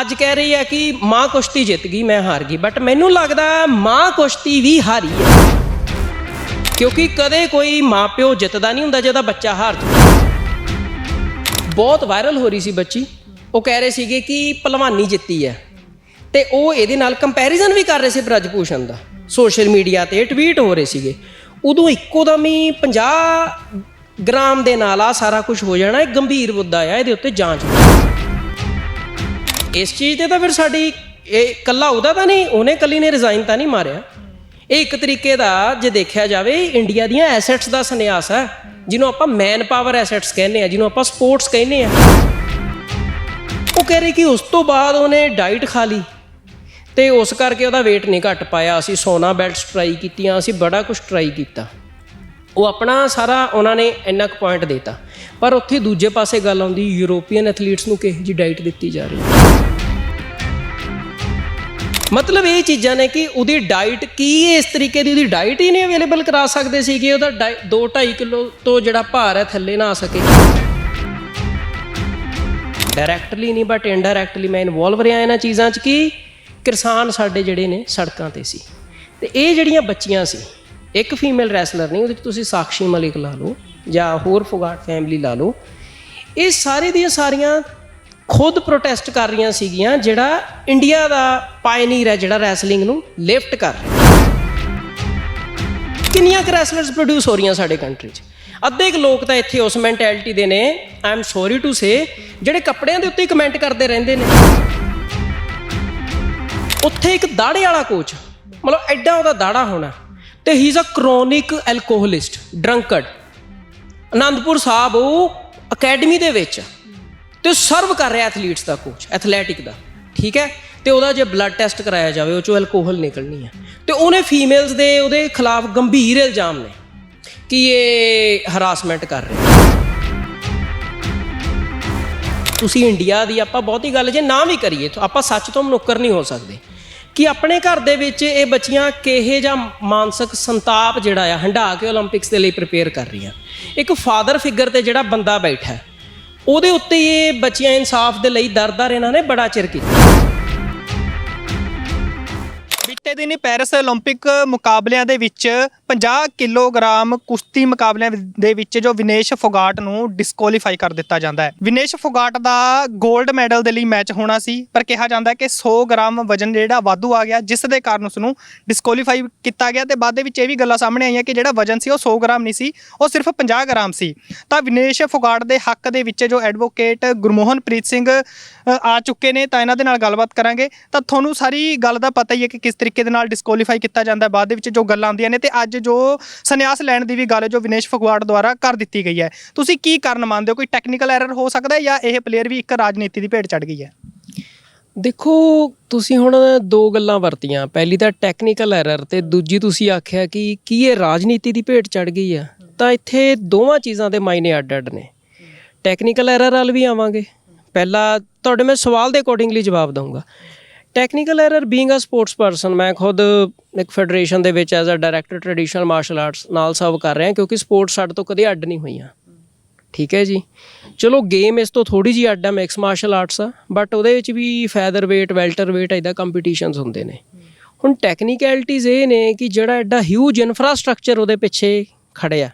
ਅੱਜ ਕਹਿ ਰਹੀ ਹੈ ਕਿ ਮਾਂ ਕੁਸ਼ਤੀ ਜਿੱਤ ਗਈ, ਮੈਂ ਹਾਰ ਗਈ। ਬਟ ਮੈਨੂੰ ਲੱਗਦਾ ਮਾਂ ਕੁਸ਼ਤੀ ਵੀ ਹਾਰੀ ਹੈ। ਕਿਉਂਕਿ ਕਦੇ ਕੋਈ ਮਾਪਿਓ ਜਿੱਤਦਾ ਨਹੀਂ ਹੁੰਦਾ ਜਿਹਦਾ ਬੱਚਾ ਹਾਰ ਜਾਂਦਾ। ਬਹੁਤ ਵਾਇਰਲ ਹੋ ਰਹੀ ਸੀ ਬੱਚੀ। ਉਹ ਕਹਿ ਰਹੇ ਸੀਗੇ ਕਿ ਪਹਿਲਵਾਨੀ ਜਿੱਤੀ ਹੈ। ਤੇ ਉਹ ਇਹਦੇ ਨਾਲ ਕੰਪੈਰੀਜ਼ਨ ਵੀ ਕਰ ਰਹੇ ਸੀ ਬ੍ਰਜ ਭੂਸ਼ਣ ਦਾ। ਸੋਸ਼ਲ ਮੀਡੀਆ ਤੇ ਟਵੀਟ ਹੋ ਰਹੇ ਸੀਗੇ। ਉਦੋਂ ਇੱਕੋ ਦਮ ਹੀ 50 ਗ੍ਰਾਮ ਦੇ ਨਾਲ ਆ ਸਾਰਾ ਕੁਝ ਹੋ ਜਾਣਾ। ਇਹ ਗੰਭੀਰ ਮੁੱਦਾ ਆ, ਇਹਦੇ ਉੱਤੇ ਜਾਂਚ ਇਸ ਚੀਜ਼ ਤੇ ਤਾਂ ਫਿਰ ਸਾਡੀ ਇਹ ਕੱਲਾ ਉਹਦਾ ਤਾਂ ਨਹੀਂ, ਉਹਨੇ ਕੱਲੀ ਨੇ ਰਿਜ਼ਾਈਨ ਤਾਂ ਨਹੀਂ ਮਾਰਿਆ। ਇਹ ਇੱਕ ਤਰੀਕੇ ਦਾ ਜੇ ਦੇਖਿਆ ਜਾਵੇ ਇੰਡੀਆ ਦੀਆਂ ਐਸੈਟਸ ਦਾ ਸੰਨਿਆਸ ਹੈ, ਜਿਹਨੂੰ ਆਪਾਂ ਮੈਨ ਪਾਵਰ ਐਸੈਟਸ ਕਹਿੰਦੇ ਆ ਜਿਹਨੂੰ ਆਪਾਂ ਸਪੋਰਟਸ ਕਹਿੰਦੇ ਆ ਉਹ ਕਹਿ ਰਹੀ ਕਿ ਉਸ ਤੋਂ ਬਾਅਦ ਉਹਨੇ ਡਾਈਟ ਖਾ ਲਈ ਤੇ ਉਸ ਕਰਕੇ ਉਹਦਾ weight ਨਹੀਂ ਘਟ ਪਾਇਆ। ਅਸੀਂ ਸੋਨਾ ਬੈਲਟਸ ਟਰਾਈ ਕੀਤੀਆਂ, ਅਸੀਂ ਬੜਾ ਕੁਝ ਟਰਾਈ ਕੀਤਾ। ਉਹ ਆਪਣਾ ਸਾਰਾ ਉਹਨਾਂ ਨੇ ਇੰਨਾ ਕੁ ਪੁਆਇੰਟ ਦਿੱਤਾ। ਪਰ ਉੱਥੇ ਦੂਜੇ ਪਾਸੇ ਗੱਲ ਆਉਂਦੀ ਯੂਰੋਪੀਅਨ ਐਥਲੀਟਸ ਨੂੰ ਕਿਹੋ ਜੀ ਡਾਈਟ ਦਿੱਤੀ ਜਾ ਰਹੀ ਹੈ? ਮਤਲਬ ਇਹ ਚੀਜ਼ਾਂ ਨੇ ਕਿ ਉਹਦੀ ਡਾਈਟ ਕੀ ਇਸ ਤਰੀਕੇ ਦੀ ਉਹਦੀ ਡਾਈਟ ਹੀ ਨਹੀਂ ਅਵੇਲੇਬਲ ਕਰਾ ਸਕਦੇ ਸੀ ਕਿ ਉਹਦਾ 2.5 ਕਿਲੋ ਤੋਂ ਜਿਹੜਾ ਭਾਰ ਹੈ ਥੱਲੇ ਨਾ ਆ ਸਕੇ। ਡਾਇਰੈਕਟਲੀ ਨਹੀਂ ਬਟ ਇਨਡਾਇਰੈਕਟਲੀ ਮੈਂ ਇਨਵੋਲਵ ਰਿਹਾ ਇਹਨਾਂ ਚੀਜ਼ਾਂ 'ਚ ਕਿ ਕਿਸਾਨ ਸਾਡੇ ਜਿਹੜੇ ਨੇ ਸੜਕਾਂ ਤੇ ਸੀ। ਤੇ ਇਹ ਜਿਹੜੀਆਂ ਬੱਚੀਆਂ ਸੀ ਇੱਕ ਫੀਮੇਲ ਰੈਸਲਰ ਨਹੀਂ, ਉਹਦੇ 'ਚ ਤੁਸੀਂ ਸਾਕਸ਼ੀ ਮਲਿਕ ਲਾ ਲਓ ਜਾਂ ਹੋਰ ਫੁਗਾਟ ਫੈਮਿਲੀ ਲਾ ਲਓ। ਇਹ ਸਾਰੇ ਦੀਆਂ ਸਾਰੀਆਂ ਖੁਦ ਪ੍ਰੋਟੈਸਟ ਕਰ ਰਹੀਆਂ ਸੀਗੀਆਂ, ਜਿਹੜਾ ਇੰਡੀਆ ਦਾ ਪਾਇਨੀਅਰ ਹੈ, ਜਿਹੜਾ ਰੈਸਲਿੰਗ ਨੂੰ ਲਿਫਟ ਕਰ ਰਿਹਾ। ਕਿੰਨੀਆਂ ਕੁ ਰੈਸਲਰਸ ਪ੍ਰੋਡਿਊਸ ਹੋ ਰਹੀਆਂ ਸਾਡੇ ਕੰਟਰੀ 'ਚ? ਅੱਧੇ ਕੁ ਲੋਕ ਤਾਂ ਇੱਥੇ ਉਸ ਮੈਂਟੈਲਿਟੀ ਦੇ ਨੇ I am sorry to say ਜਿਹੜੇ ਕੱਪੜਿਆਂ ਦੇ ਉੱਤੇ ਹੀ ਕਮੈਂਟ ਕਰਦੇ ਰਹਿੰਦੇ ਨੇ। ਉੱਥੇ ਇੱਕ ਦਾੜੇ ਵਾਲਾ ਕੋਚ ਮਤਲਬ ਐਡਾ ਉਹਦਾ ਦਾੜਾ ਹੋਣਾ। ਤੇ he is a chronic alcoholist drunkard Anandpur Sahib, ਉਹ ਅਕੈਡਮੀ ਦੇ ਵਿੱਚ ਤੇ ਸਰਵ ਕਰ ਰਿਹਾ ਐਥਲੀਟਸ ਦਾ ਕੋਚ ਐਥਲੈਟਿਕ ਦਾ, ਠੀਕ ਹੈ? ਤੇ ਉਹਦਾ ਜੇ ਬਲੱਡ ਟੈਸਟ ਕਰਾਇਆ ਜਾਵੇ, ਉਹ ਚੋਂ ਐਲਕੋਹਲ ਨਿਕਲਣੀ ਹੈ ਤੇ ਉਹਨੇ ਫੀਮੇਲਸ ਦੇ ਉਹਦੇ ਖਿਲਾਫ ਗੰਭੀਰ ਇਲਜ਼ਾਮ ਨੇ ਕਿ ਇਹ ਹਰਾਸਮੈਂਟ ਕਰ ਰਹੇ ਤੁਸੀਂ ਇੰਡੀਆ ਦੀ ਆਪਾਂ ਬਹੁਤੀ ਗੱਲ ਜੇ ਨਾ ਵੀ ਕਰੀਏ, ਤਾਂ ਆਪਾਂ ਸੱਚ ਤੋਂ ਮੁਨੱਕਰ ਨਹੀਂ ਹੋ ਸਕਦੇ। ਕਿ ਆਪਣੇ ਘਰ ਦੇ ਵਿੱਚ ਇਹ ਬੱਚੀਆਂ ਕਿਹੇ ਜਾਂ ਮਾਨਸਿਕ ਸੰਤਾਪ ਜਿਹੜਾ ਆ ਹੰਡਾ ਕੇ 올림픽ਸ ਦੇ ਲਈ ਪ੍ਰੇਪੇਅਰ ਕਰ ਰਹੀਆਂ। ਇੱਕ ਫਾਦਰ ਫਿਗਰ ਤੇ ਜਿਹੜਾ ਬੰਦਾ ਬੈਠਾ ਉਹਦੇ ਉੱਤੇ ਇਹ ਬੱਚੀਆਂ ਇਨਸਾਫ ਦੇ ਲਈ ਦਰਦਾਰ ਇਹਨਾਂ ਨੇ ਬੜਾ ਚਿਰ ਕੀਤਾ। ਮੌਕੇ ਦੇ ਨੇ ਪੈਰਿਸ 올림픽 ਮੁਕਾਬਲਿਆਂ ਦੇ ਵਿੱਚ 50 ਕਿਲੋਗ੍ਰਾਮ ਕੁਸ਼ਤੀ ਮੁਕਾਬਲਿਆਂ ਦੇ ਵਿੱਚ ਜੋ ਵਿਨੇਸ਼ ਫੋਗਾਟ ਨੂੰ ਡਿਸਕੁਆਲੀਫਾਈ ਕਰ ਦਿੱਤਾ ਜਾਂਦਾ ਹੈ। ਵਿਨੇਸ਼ ਫੋਗਾਟ ਦਾ 골ਡ ਮੈਡਲ ਦੇ ਲਈ ਮੈਚ ਹੋਣਾ ਸੀ, ਪਰ ਕਿਹਾ ਜਾਂਦਾ ਕਿ 100 ਗ੍ਰਾਮ ਵਜਨ ਜਿਹੜਾ ਵਾਧੂ ਆ ਗਿਆ, ਜਿਸ ਦੇ ਕਾਰਨ ਉਸ ਨੂੰ ਡਿਸਕੁਆਲੀਫਾਈ ਕੀਤਾ ਗਿਆ ਤੇ ਬਾਅਦ ਦੇ ਵਿੱਚ ਇਹ ਵੀ ਗੱਲਾਂ ਸਾਹਮਣੇ ਆਈਆਂ ਕਿ ਜਿਹੜਾ ਵਜਨ ਸੀ ਉਹ 100 ਗ੍ਰਾਮ ਨਹੀਂ ਸੀ, ਉਹ ਸਿਰਫ 50 ਗ੍ਰਾਮ ਸੀ। ਤਾਂ ਵਿਨੇਸ਼ ਫੋਗਾਟ ਦੇ ਹੱਕ ਦੇ ਵਿੱਚ ਜੋ ਐਡਵੋਕੇਟ ਗੁਰਮੋਹਨਪ੍ਰੀਤ ਸਿੰਘ ਆ ਚੁੱਕੇ ਨੇ, ਤਾਂ ਇਹਨਾਂ ਦੇ ਨਾਲ ਗੱਲਬਾਤ ਕਰਾਂਗੇ। ਤਾਂ ਤੁਹਾਨੂੰ ਸਾਰੀ ਗੱਲ ਦਾ ਪਤਾ ਹੀ ਹੈ ਕਿ ਕਿਸ ਤਰੀਕੇ ਦੇ ਨਾਲ ਡਿਸਕੁਆਲੀਫਾਈ ਕੀਤਾ ਜਾਂਦਾ ਹੈ। ਬਾਅਦ ਦੇ ਵਿੱਚ ਜੋ ਗੱਲਾਂ ਆਉਂਦੀਆਂ ਨੇ ਤੇ ਅੱਜ ਜੋ ਸੰਨਿਆਸ ਲੈਣ ਦੀ ਵੀ ਗੱਲ ਜੋ ਵਿਨੇਸ਼ ਫਗਵਾੜ ਦੁਆਰਾ ਕਰ ਦਿੱਤੀ ਗਈ ਹੈ। ਤੁਸੀਂ ਕੀ ਕਾਰਨ ਮੰਨਦੇ ਹੋ? ਕੋਈ ਟੈਕਨੀਕਲ ਐਰਰ ਹੋ ਸਕਦਾ ਹੈ ਜਾਂ ਇਹ ਪਲੇਅਰ ਵੀ ਇੱਕ ਰਾਜਨੀਤੀ ਦੀ ਭੇਟ ਚੜ ਗਈ ਹੈ? ਦੇਖੋ, ਤੁਸੀਂ ਹੁਣ ਦੋ ਗੱਲਾਂ ਵਰਤੀਆਂ। ਪਹਿਲੀ ਤਾਂ ਟੈਕਨੀਕਲ ਐਰਰ ਤੇ ਦੂਜੀ ਤੁਸੀਂ ਆਖਿਆ ਕਿ ਕੀ ਇਹ ਰਾਜਨੀਤੀ ਦੀ ਭੇਟ ਚੜ ਗਈ ਆ ਤਾਂ ਇੱਥੇ ਦੋਵਾਂ ਚੀਜ਼ਾਂ ਦੇ ਮਾਇਨੇ ਅੱਡ-ਅੱਡ ਨੇ। ਟੈਕਨੀਕਲ ਐਰਰ ਵੱਲ ਵੀ ਆਵਾਂਗੇ। ਪਹਿਲਾ ਤੁਹਾਡੇ ਮੈਂ ਸਵਾਲ ਦੇ ਅਕੋਰਡਿੰਗਲੀ ਜਵਾਬ ਦਊਂਗਾ। Technical error being a sports person ਮੈਂ ਖੁਦ ਇੱਕ ਫੈਡਰੇਸ਼ਨ ਦੇ ਵਿੱਚ as a director traditional martial arts ਨਾਲ ਸਰਵ ਕਰ ਰਿਹਾ, ਕਿਉਂਕਿ ਸਪੋਰਟਸ ਸਾਡੇ ਤੋਂ ਕਦੇ ਅੱਡ ਨਹੀਂ ਹੋਈਆਂ। ਠੀਕ ਹੈ ਜੀ? ਚਲੋ ਗੇਮ ਇਸ ਤੋਂ ਥੋੜੀ ਜੀ ਅੱਡ ਆ ਮਿਕਸ ਮਾਰਸ਼ਲ ਆਰਟਸ ਆ ਬਟ ਉਹਦੇ ਵਿੱਚ ਵੀ ਫੈਦਰ weight ਵੈਲਟਰ weight ਇਦਾਂ ਕੰਪੀਟੀਸ਼ਨਸ ਹੁੰਦੇ ਨੇ। ਹੁਣ ਟੈਕਨੀਕੈਲਿਟੀਜ਼ ਇਹ ਨੇ ਕਿ ਜਿਹੜਾ ਐਡਾ ਹਿਊਜ ਇਨਫਰਾਸਟ੍ਰਕਚਰ ਉਹਦੇ ਪਿੱਛੇ ਖੜਿਆ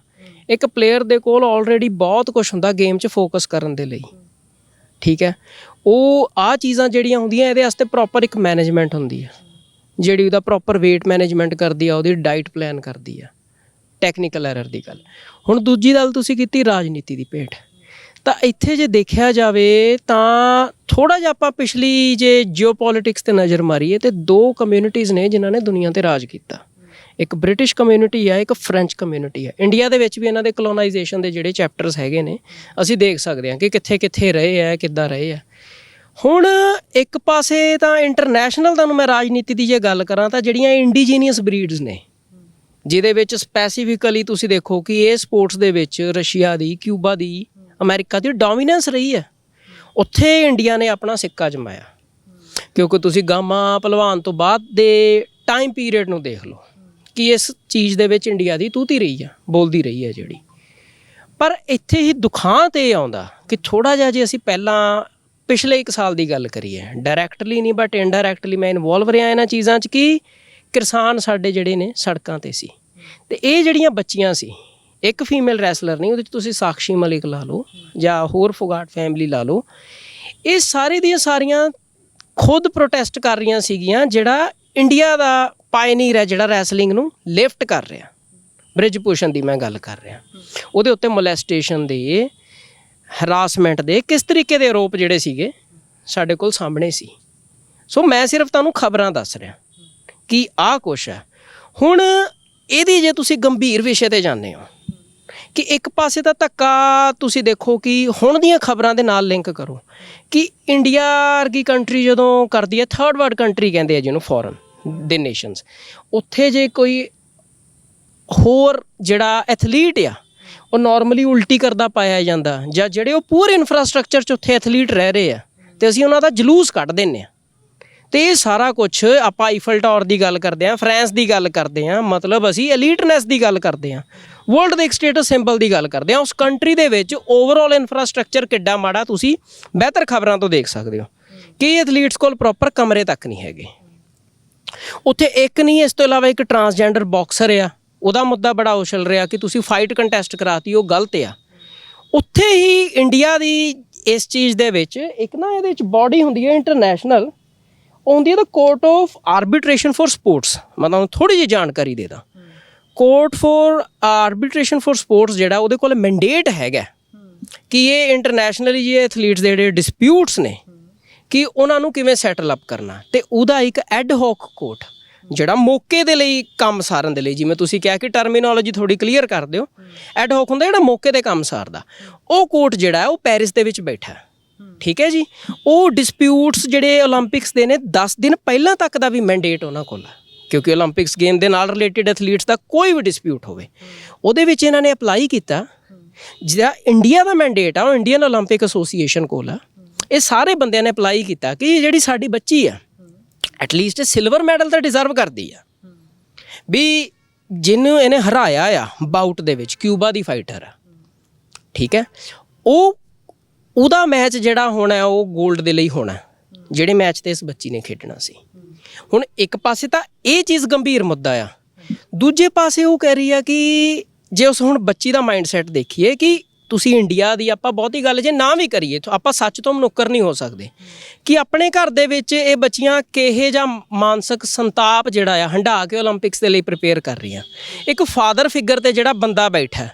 ਇੱਕ ਪਲੇਅਰ ਦੇ ਕੋਲ ਆਲਰੇਡੀ ਬਹੁਤ ਕੁਝ ਹੁੰਦਾ ਗੇਮ 'ਚ ਫੋਕਸ ਕਰਨ ਦੇ ਲਈ। ਠੀਕ ਹੈ? ਉਹ ਆ ਚੀਜ਼ਾਂ ਜਿਹੜੀਆਂ ਹੁੰਦੀਆਂ, ਇਹਦੇ ਵਾਸਤੇ ਪ੍ਰੋਪਰ ਇੱਕ ਮੈਨੇਜਮੈਂਟ ਹੁੰਦੀ ਹੈ। ਜਿਹੜੀ ਉਹਦਾ ਪ੍ਰੋਪਰ weight ਮੈਨੇਜਮੈਂਟ ਕਰਦੀ ਆ, ਉਹਦੀ ਡਾਈਟ ਪਲਾਨ ਕਰਦੀ ਆ। ਟੈਕਨੀਕਲ ਐਰਰ ਦੀ ਗੱਲ। ਹੁਣ ਦੂਜੀ ਗੱਲ ਤੁਸੀਂ ਕੀਤੀ ਰਾਜਨੀਤੀ ਦੀ ਭੇਟ। ਤਾਂ ਇੱਥੇ ਜੇ ਦੇਖਿਆ ਜਾਵੇ, ਤਾਂ ਥੋੜਾ ਜਿਹਾ ਆਪਾਂ ਪਿਛਲੀ ਜੇ ਜੀਓਪੋਲਿਟਿਕਸ ਤੇ ਨਜ਼ਰ ਮਾਰੀਏ, ਤੇ ਦੋ ਕਮਿਊਨਿਟੀਆਂ ਨੇ ਜਿਨ੍ਹਾਂ ਨੇ ਦੁਨੀਆ ਤੇ ਰਾਜ ਕੀਤਾ। ਇੱਕ ਬ੍ਰਿਟਿਸ਼ ਕਮਿਊਨਿਟੀ ਹੈ ਇੱਕ ਫ੍ਰੈਂਚ ਕਮਿਊਨਿਟੀ ਹੈ ਇੰਡੀਆ ਦੇ ਵਿੱਚ ਵੀ ਇਹਨਾਂ ਦੇ ਕਲੋਨਾਈਜੇਸ਼ਨ ਦੇ ਜਿਹੜੇ ਚੈਪਟਰਸ ਹੈਗੇ ਨੇ, ਅਸੀਂ ਦੇਖ ਸਕਦੇ ਹਾਂ ਕਿ ਕਿੱਥੇ ਕਿੱਥੇ ਰਹੇ ਆ, ਕਿੱਦਾਂ ਰਹੇ ਆ। ਹੁਣ ਇੱਕ ਪਾਸੇ ਤਾਂ ਇੰਟਰਨੈਸ਼ਨਲ ਤੁਹਾਨੂੰ ਮੈਂ ਰਾਜਨੀਤੀ ਦੀ ਜੇ ਗੱਲ ਕਰਾਂ, ਤਾਂ ਜਿਹੜੀਆਂ ਇੰਡੀਜੀਨੀਅਸ ਬਰੀਡਸ ਨੇ, ਜਿਹਦੇ ਵਿੱਚ ਸਪੈਸੀਫਿਕਲੀ ਤੁਸੀਂ ਦੇਖੋ ਕਿ ਇਹ ਸਪੋਰਟਸ ਦੇ ਵਿੱਚ ਰਸ਼ੀਆ ਦੀ, ਕਿਊਬਾ ਦੀ, ਅਮਰੀਕਾ ਦੀ ਡੋਮੀਨੈਂਸ ਰਹੀ ਹੈ। ਉੱਥੇ ਇੰਡੀਆ ਨੇ ਆਪਣਾ ਸਿੱਕਾ ਜਮਾਇਆ। ਕਿਉਂਕਿ ਤੁਸੀਂ ਗਾਮਾ ਪਹਿਲਵਾਨ ਤੋਂ ਬਾਅਦ ਦੇ ਟਾਈਮ ਪੀਰੀਅਡ ਨੂੰ ਦੇਖ ਲਓ। ਕਿ ਇਸ ਚੀਜ਼ ਦੇ ਵਿੱਚ ਇੰਡੀਆ ਦੀ ਤੂਤੀ ਰਹੀ ਆ, ਬੋਲਦੀ ਰਹੀ ਆ ਜਿਹੜੀ। ਪਰ ਇੱਥੇ ਹੀ ਦੁਖਾਂ ਤੇ ਆਉਂਦਾ ਕਿ ਥੋੜਾ ਜਿਹਾ ਜੇ ਅਸੀਂ ਪਹਿਲਾਂ ਪਿਛਲੇ 1 ਸਾਲ ਦੀ ਗੱਲ ਕਰੀਏ ਡਾਇਰੈਕਟਲੀ ਨਹੀਂ ਬਟ ਇਨਡਾਇਰੈਕਟਲੀ ਮੈਂ ਇਨਵੋਲਵ ਰਿਹਾ ਇਹਨਾਂ ਚੀਜ਼ਾਂ 'ਚ ਕਿ ਕਿਸਾਨ ਸਾਡੇ ਜਿਹੜੇ ਨੇ ਸੜਕਾਂ ਤੇ ਸੀ। ਤੇ ਇਹ ਜਿਹੜੀਆਂ ਬੱਚੀਆਂ ਸੀ, ਇੱਕ ਫੀਮੇਲ ਰੈਸਲਰ ਨਹੀਂ, ਉਹਦੇ 'ਚ ਤੁਸੀਂ ਸਾਕਸ਼ੀ ਮਲਿਕ ਲਾ ਲਓ ਜਾਂ ਹੋਰ ਫੁਗਾਟ ਫੈਮਿਲੀ ਲਾ ਲਓ, ਇਹ ਸਾਰੇ ਦੀਆਂ ਸਾਰੀਆਂ ਖੁਦ ਪ੍ਰੋਟੈਸਟ ਕਰ ਰਹੀਆਂ ਸੀਗੀਆਂ ਜਿਹੜਾ ਇੰਡੀਆ ਦਾ ਪਾਇਨੀਅਰ ਹੈ ਜਿਹੜਾ ਰੈਸਲਿੰਗ ਨੂੰ ਲਿਫਟ ਕਰ ਰਿਹਾ। ਬ੍ਰਿਜ ਭੂਸ਼ਣ ਦੀ ਮੈਂ ਗੱਲ ਕਰ ਰਿਹਾ। ਉਹਦੇ ਉੱਤੇ ਮੋਲੈਸਟੇਸ਼ਨ ਦੇ ਹਰਾਸਮੈਂਟ ਦੇ ਕਿਸ ਤਰੀਕੇ ਦੇ ਆਰੋਪ ਜਿਹੜੇ ਸੀਗੇ, ਸਾਡੇ ਕੋਲ ਸਾਹਮਣੇ ਸੀ। ਸੋ ਮੈਂ ਸਿਰਫ ਤੁਹਾਨੂੰ ਖਬਰਾਂ ਦੱਸ ਰਿਹਾ ਕਿ ਆਹ ਕੁਛ ਹੈ। ਹੁਣ ਇਹਦੀ ਜੇ ਤੁਸੀਂ ਗੰਭੀਰ ਵਿਸ਼ੇ ਤੇ ਜਾਂਦੇ ਹੋ ਕਿ ਇੱਕ ਪਾਸੇ ਤਾਂ ਧੱਕਾ ਤੁਸੀਂ ਦੇਖੋ ਕਿ ਹੁਣ ਦੀਆਂ ਖਬਰਾਂ ਦੇ ਨਾਲ ਲਿੰਕ ਕਰੋ ਕਿ ਇੰਡੀਆ ਵਰਗੀ ਕੰਟਰੀ ਜਦੋਂ ਕਰਦੀ ਹੈ ਥਰਡ ਵਰਲਡ ਕੰਟਰੀ ਕਹਿੰਦੇ ਆ ਜਿਹਨੂੰ ਫੋਰਨ ਦੇ ਨੇਸ਼ਨਸ ਉੱਥੇ ਜੇ ਕੋਈ ਹੋਰ ਜਿਹੜਾ ਐਥਲੀਟ ਆ, ਉਹ ਨਾਰਮਲੀ ਉਲਟੀ ਕਰਦਾ ਪਾਇਆ ਜਾਂਦਾ, ਜਾਂ ਜਿਹੜੇ ਉਹ ਪੂਰੇ ਇਨਫਰਾਸਟ੍ਰਕਚਰ 'ਚ ਉੱਥੇ ਐਥਲੀਟ ਰਹਿ ਰਹੇ ਆ, ਤੇ ਅਸੀਂ ਉਹਨਾਂ ਦਾ ਜਲੂਸ ਕੱਢ ਦਿੰਨੇ ਆ। ਤੇ ਇਹ ਸਾਰਾ ਕੁਝ ਆਪਾਂ ਆਈਫਲ ਟਾਵਰ ਦੀ ਗੱਲ ਕਰਦੇ ਆ ਫਰਾਂਸ ਦੀ ਗੱਲ ਕਰਦੇ ਆ, ਮਤਲਬ ਅਸੀਂ ਐਲੀਟਨੈਸ ਦੀ ਗੱਲ ਕਰਦੇ ਆ ਵਰਲਡ ਦੇ ਇੱਕ ਸਟੇਟਸ ਸਿੰਬਲ ਦੀ ਗੱਲ ਕਰਦੇ ਆ, ਉਸ ਕੰਟਰੀ ਦੇ ਵਿੱਚ ਓਵਰਆਲ ਇਨਫਰਾਸਟ੍ਰਕਚਰ ਕਿੱਡਾ ਮਾੜਾ ਤੁਸੀਂ ਬਿਹਤਰ ਖਬਰਾਂ ਤੋਂ ਦੇਖ ਸਕਦੇ ਹੋ, ਕਿ ਐਥਲੀਟਸ ਕੋਲ ਪ੍ਰੋਪਰ ਕਮਰੇ ਤੱਕ ਨਹੀਂ ਹੈਗੇ। ਉੱਥੇ ਇੱਕ ਨਹੀਂ ਇਸ ਤੋਂ ਇਲਾਵਾ ਇੱਕ ਟਰਾਂਸਜੈਂਡਰ ਬਾਕਸਰ ਆ। ਉਹਦਾ ਮੁੱਦਾ ਬੜਾ ਉਛਲ ਰਿਹਾ ਕਿ ਤੁਸੀਂ ਫਾਈਟ ਕੰਟੈਸਟ ਕਰਾਤੀ ਉਹ ਗਲਤ ਆ। ਉੱਥੇ ਹੀ ਇੰਡੀਆ ਦੀ ਇਸ ਚੀਜ਼ ਦੇ ਵਿੱਚ ਇੱਕ ਨਾ ਇਹਦੇ ਵਿੱਚ ਬਾਡੀ ਹੁੰਦੀ ਹੈ ਇੰਟਰਨੈਸ਼ਨਲ ਹੁੰਦੀ ਹੈ ਤਾਂ court of arbitration for sports ਮੈਂ ਤੁਹਾਨੂੰ ਥੋੜੀ ਜਿਹੀ ਜਾਣਕਾਰੀ ਦੇ ਦਾਂ। Court for arbitration for sports ਜਿਹੜਾ ਉਹਦੇ ਕੋਲ ਮੈਂਡੇਟ ਹੈਗਾ। ਕਿ ਇਹ ਇੰਟਰਨੈਸ਼ਨਲੀ ਜੇ ਐਥਲੀਟਸ ਦੇ ਜਿਹੜੇ ਡਿਸਪਿਊਟਸ ਨੇ ਕਿ ਉਹਨਾਂ ਨੂੰ ਕਿਵੇਂ ਸੈਟਲ ਅਪ ਕਰਨਾ। ਤੇ ਉਹਦਾ ਇੱਕ ਐਡ ਹੌਕ ਕੋਟ ਜਿਹੜਾ ਮੌਕੇ ਦੇ ਲਈ ਕੰਮ ਸਾਰਨ ਦੇ ਲਈ, ਜਿਵੇਂ ਤੁਸੀਂ ਕਿਹਾ ਕਿ ਟਰਮੀਨੋਲੋਜੀ ਥੋੜੀ ਕਲੀਅਰ ਕਰ ਦਿਓ। ਐਡ ਹੌਕ ਹੁੰਦਾ ਜਿਹੜਾ ਮੌਕੇ ਦੇ ਕੰਮ ਸਾਰਦਾ। ਉਹ ਕੋਟ ਜਿਹੜਾ ਉਹ ਪੈਰਿਸ ਦੇ ਵਿੱਚ ਬੈਠਾ ਠੀਕ ਹੈ ਜੀ? ਉਹ ਡਿਸਪਿਊਟਸ ਜਿਹੜੇ 올림픽ਸ ਦੇ ਨੇ 10 ਦਿਨ ਪਹਿਲਾਂ ਤੱਕ ਦਾ ਵੀ ਮੈਂਡੇਟ ਉਹਨਾਂ ਕੋਲ ਹੈ। ਕਿਉਂਕਿ 올림픽ਸ ਗੇਮ ਦੇ ਨਾਲ ਰਿਲੇਟਡ ਐਥਲੀਟਸ ਦਾ ਕੋਈ ਵੀ ਡਿਸਪਿਊਟ ਹੋਵੇ। ਉਹਦੇ ਵਿੱਚ ਇਹਨਾਂ ਨੇ ਅਪਲਾਈ ਕੀਤਾ। ਜਿਹੜਾ ਇੰਡੀਆ ਦਾ ਮੈਂਡੇਟ ਆ, ਉਹ ਇੰਡੀਅਨ 올림픽 ਐਸੋਸੀਏਸ਼ਨ ਕੋਲ ਆ ਇਹ ਸਾਰੇ ਬੰਦਿਆਂ ਨੇ ਅਪਲਾਈ ਕੀਤਾ ਕਿ ਜਿਹੜੀ ਸਾਡੀ ਬੱਚੀ ਆ ਐਟਲੀਸਟ ਸਿਲਵਰ ਮੈਡਲ ਤਾਂ ਡਿਜ਼ਰਵ ਕਰਦੀ ਆ। ਵੀ ਜਿਹਨੂੰ ਇਹਨੇ ਹਰਾਇਆ ਆ ਬਾਊਟ ਦੇ ਵਿੱਚ ਕਿਊਬਾ ਦੀ ਫਾਈਟਰ ਆ। ਠੀਕ ਹੈ? ਉਹ, ਉਹਦਾ ਮੈਚ ਜਿਹੜਾ ਹੋਣਾ, ਉਹ 골ਡ ਦੇ ਲਈ ਹੋਣਾ, ਜਿਹੜੇ ਮੈਚ ਤੇ ਇਸ ਬੱਚੀ ਨੇ ਖੇਡਣਾ ਸੀ। ਹੁਣ ਇੱਕ ਪਾਸੇ ਤਾਂ ਇਹ ਚੀਜ਼ ਗੰਭੀਰ ਮੁੱਦਾ ਆ। ਦੂਜੇ ਪਾਸੇ ਉਹ ਕਹਿ ਰਹੀ ਆ ਕਿ ਜੇ ਉਸ ਹੁਣ ਬੱਚੀ ਦਾ ਮਾਈਂਡਸੈਟ ਦੇਖੀਏ ਕਿ ਤੁਸੀਂ ਇੰਡੀਆ ਦੀ ਆਪਾਂ ਬਹੁਤੀ ਗੱਲ ਜੇ ਨਾ ਵੀ ਕਰੀਏ ਆਪਾਂ ਸੱਚ ਤੋਂ ਮਨੁੱਖਰ ਨਹੀਂ ਹੋ ਸਕਦੇ। ਕਿ ਆਪਣੇ ਘਰ ਦੇ ਵਿੱਚ ਇਹ ਬੱਚੀਆਂ ਕਿਹੇ ਜਾਂ ਮਾਨਸਿਕ ਸੰਤਾਪ ਜਿਹੜਾ ਆ ਹੰਡਾ ਕੇ 올림픽ਸ ਦੇ ਲਈ ਪ੍ਰੇਪੇਅਰ ਕਰ ਰਹੀਆਂ। ਇੱਕ ਫਾਦਰ ਫਿਗਰ ਤੇ ਜਿਹੜਾ ਬੰਦਾ ਬੈਠਾ,